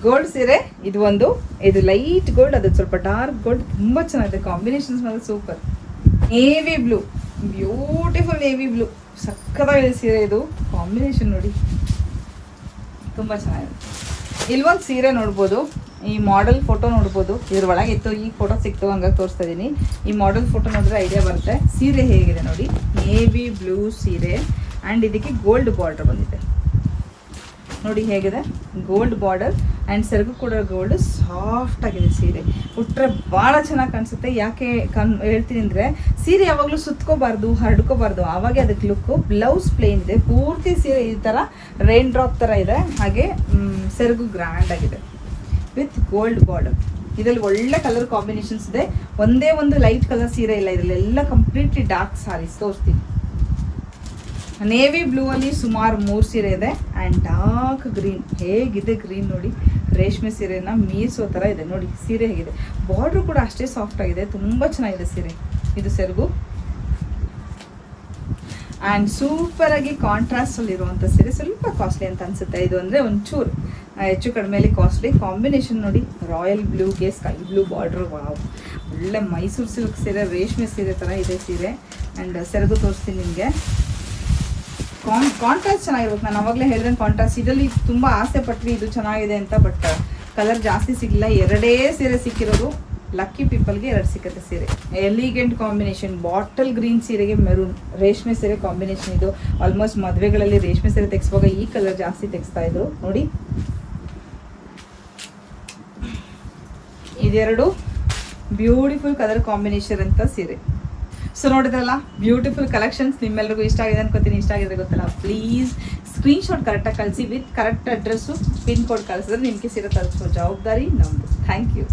ಗೋಲ್ಡ್ ಸೀರೆ, ಇದು ಒಂದು. ಇದು ಲೈಟ್ ಗೋಲ್ಡ್ ಅದು ಸ್ವಲ್ಪ ಡಾರ್ಕ್ ಗೋಲ್ಡ್ ತುಂಬ ಚೆನ್ನಾಗಿದೆ. ಕಾಂಬಿನೇಷನ್ಸ್ ಮಾತ್ರ super navy blue beautiful navy blue ಸಕ್ಕತ್ತಾಗಿದೆ ಸೀರೆ ಇದು. ಕಾಂಬಿನೇಷನ್ ನೋಡಿ. ತುಂಬ ಚೆನ್ನಾಗಿದೆ. ಇಲ್ಲೊಂದು ಸೀರೆ ನೋಡ್ಬೋದು. ಈ ಮಾಡೆಲ್ ಫೋಟೋ ನೋಡ್ಬೋದು. ಇದ್ರ ಒಳಗೆ ಇತ್ತು ಈ ಫೋಟೋ ಸಿಕ್ತು, ಹಂಗಾಗಿ ತೋರಿಸ್ತಾ ಇದ್ದೀನಿ ಈ ಮಾಡೆಲ್ ಫೋಟೋ ನೋಡಿದ್ರೆ ಐಡಿಯಾ ಬರುತ್ತೆ. ಸೀರೆ ಹೇಗಿದೆ ನೋಡಿ. ನೇವಿ ಬ್ಲೂ ಸೀರೆ ಆ್ಯಂಡ್ ಇದಕ್ಕೆ ಗೋಲ್ಡ್ ಬಾರ್ಡರ್ ಬಂದಿದೆ. ನೋಡಿ ಹೇಗಿದೆ. ಗೋಲ್ಡ್ ಬಾರ್ಡರ್ ಆ್ಯಂಡ್ ಸೆರಗು ಕೂಡ ಗೋಲ್ಡ್ ಸಾಫ್ಟ್ ಆಗಿದೆ ಸೀರೆ. ಉಟ್ಟರೆ ಭಾಳ ಚೆನ್ನಾಗಿ ಕಾಣಿಸುತ್ತೆ. ಯಾಕೆ ಕನ್ ಹೇಳ್ತೀನಿ ಅಂದರೆ ಸೀರೆ ಯಾವಾಗಲೂ ಸುತ್ಕೋಬಾರ್ದು, ಹರಡ್ಕೋಬಾರ್ದು. ಆವಾಗೇ ಅದಕ್ಕೆ ಲುಕ್ಕು ಬ್ಲೌಸ್ ಪ್ಲೇನ್ ಇದೆ. ಪೂರ್ತಿ ಸೀರೆ ಈ ಥರ ರೈನ್ ಡ್ರಾಪ್ ಥರ ಇದೆ. ಹಾಗೆ ಸೆರಗು ಗ್ರ್ಯಾಂಡ್ ಆಗಿದೆ. With gold border. ಇದರಲ್ಲಿ ಒಳ್ಳೆ ಕಲರ್ ಕಾಂಬಿನೇಷನ್ಸ್ ಇದೆ. ಒಂದೇ ಒಂದು ಲೈಟ್ ಕಲರ್ ಸೀರೆ ಇಲ್ಲ ಇದರಲ್ಲಿ ಎಲ್ಲ ಕಂಪ್ಲೀಟ್ಲಿ ಡಾರ್ಕ್ ಸಾರೀಸ್ ತೋರಿಸ್ತೀನಿ. ನೇವಿ ಬ್ಲೂ ಅಲ್ಲಿ ಸುಮಾರು ಮೂರು ಸೀರೆ ಇದೆ ಆ್ಯಂಡ್ ಡಾರ್ಕ್ ಗ್ರೀನ್ ಹೇಗಿದೆ ಗ್ರೀನ್ ನೋಡಿ. ರೇಷ್ಮೆ ಸೀರೆನ ಮೀಸೋ ಥರ ಇದೆ ನೋಡಿ. ಸೀರೆ ಹೇಗಿದೆ. ಬಾರ್ಡ್ರು ಕೂಡ ಅಷ್ಟೇ ಸಾಫ್ಟ್ ಆಗಿದೆ. ತುಂಬ ಚೆನ್ನಾಗಿದೆ ಸೀರೆ. ಇದು ಸೆರಗು. ಆ್ಯಂಡ್ ಸೂಪರಾಗಿ ಕಾಂಟ್ರಾಸ್ಟಲ್ಲಿರುವಂಥ ಸೀರೆ ಸ್ವಲ್ಪ ಕಾಸ್ಟ್ಲಿ ಅಂತ ಅನಿಸುತ್ತೆ. ಇದು ಅಂದರೆ ಒಂಚೂರು. ಹೆಚ್ಚು ಕಡಿಮೆಯಲ್ಲಿ ಕಾಸ್ಟ್ಲಿ ಕಾಂಬಿನೇಷನ್ ನೋಡಿ ರಾಯಲ್ ಬ್ಲೂಗೆ ಸ್ಕೈ ಬ್ಲೂ ಬಾರ್ಡ್ರ್ ವಾವ್ ಒಳ್ಳೆ ಮೈಸೂರು ಸಿಲ್ಕ್ ಸೀರೆ, ರೇಷ್ಮೆ ಸೀರೆ ಥರ ಇದೆ ಸೀರೆ. ಆ್ಯಂಡ್ ಸೆರಗು ತೋರಿಸ್ತೀನಿ ನಿಮಗೆ. ಕಾನ್ ಕಾಂಟ್ರಾಸ್ಟ್ ಚೆನ್ನಾಗಿರ್ಬೇಕು ನಾನು ಅವಾಗಲೇ ಹೇಳಿದ್ರೆ ಕಾಂಟ್ರಾಸ್ಟ್ ಇದರಲ್ಲಿ ತುಂಬ ಆಸೆ ಪಟ್ವಿ ಇದು ಚೆನ್ನಾಗಿದೆ ಅಂತ ಬಟ್ ಕಲರ್ ಜಾಸ್ತಿ ಸಿಗಲಿಲ್ಲ. ಎರಡೇ ಸೀರೆ ಸಿಕ್ಕಿರೋದು ಲಕ್ಕಿ ಪೀಪಲ್ಗೆ ಎರಡು ಸಿಕ್ಕತ್ತೆ ಸೀರೆ. ಎಲಿಗೆಂಟ್ ಕಾಂಬಿನೇಷನ್ ಬಾಟಲ್ ಗ್ರೀನ್ ಸೀರೆಗೆ ಮೆರೂನ್ ರೇಷ್ಮೆ ಸೀರೆ ಕಾಂಬಿನೇಷನ್ ಇದು. ಆಲ್ಮೋಸ್ಟ್ ಮದುವೆಗಳಲ್ಲಿ ರೇಷ್ಮೆ ಸೀರೆ ತೆಗೆಸುವಾಗ ಈ ಕಲರ್ ಜಾಸ್ತಿ ತೆಗೆಸ್ತಾ ಇದ್ರು. ನೋಡಿ. ಇದೆರಡು ಬ್ಯೂಟಿಫುಲ್ ಕಲರ್ ಕಾಂಬಿನೇಷನ್ ಅಂತ ಸೀರೆ. ಸೊ ನೋಡಿದ್ರಲ್ಲ ಬ್ಯೂಟಿಫುಲ್ ಕಲೆಕ್ಷನ್ಸ್ ನಿಮ್ಮೆಲ್ಲರಿಗೂ ಇಷ್ಟ ಆಗಿದೆ ಅನ್ಕೋತೀನಿ. ಇಷ್ಟ ಆಗಿದೆ ಗೊತ್ತಲ್ಲ ಪ್ಲೀಸ್ ಸ್ಕ್ರೀನ್ಶಾಟ್ ಕರೆಕ್ಟಾಗಿ ಕಳಿಸಿ. With correct address pin code ಕಳಿಸಿದ್ರೆ ನಿಮಗೆ ಸೀರೆ ತರಿಸೋ ಜವಾಬ್ದಾರಿ ನಮ್ಮದು ಥ್ಯಾಂಕ್ ಯು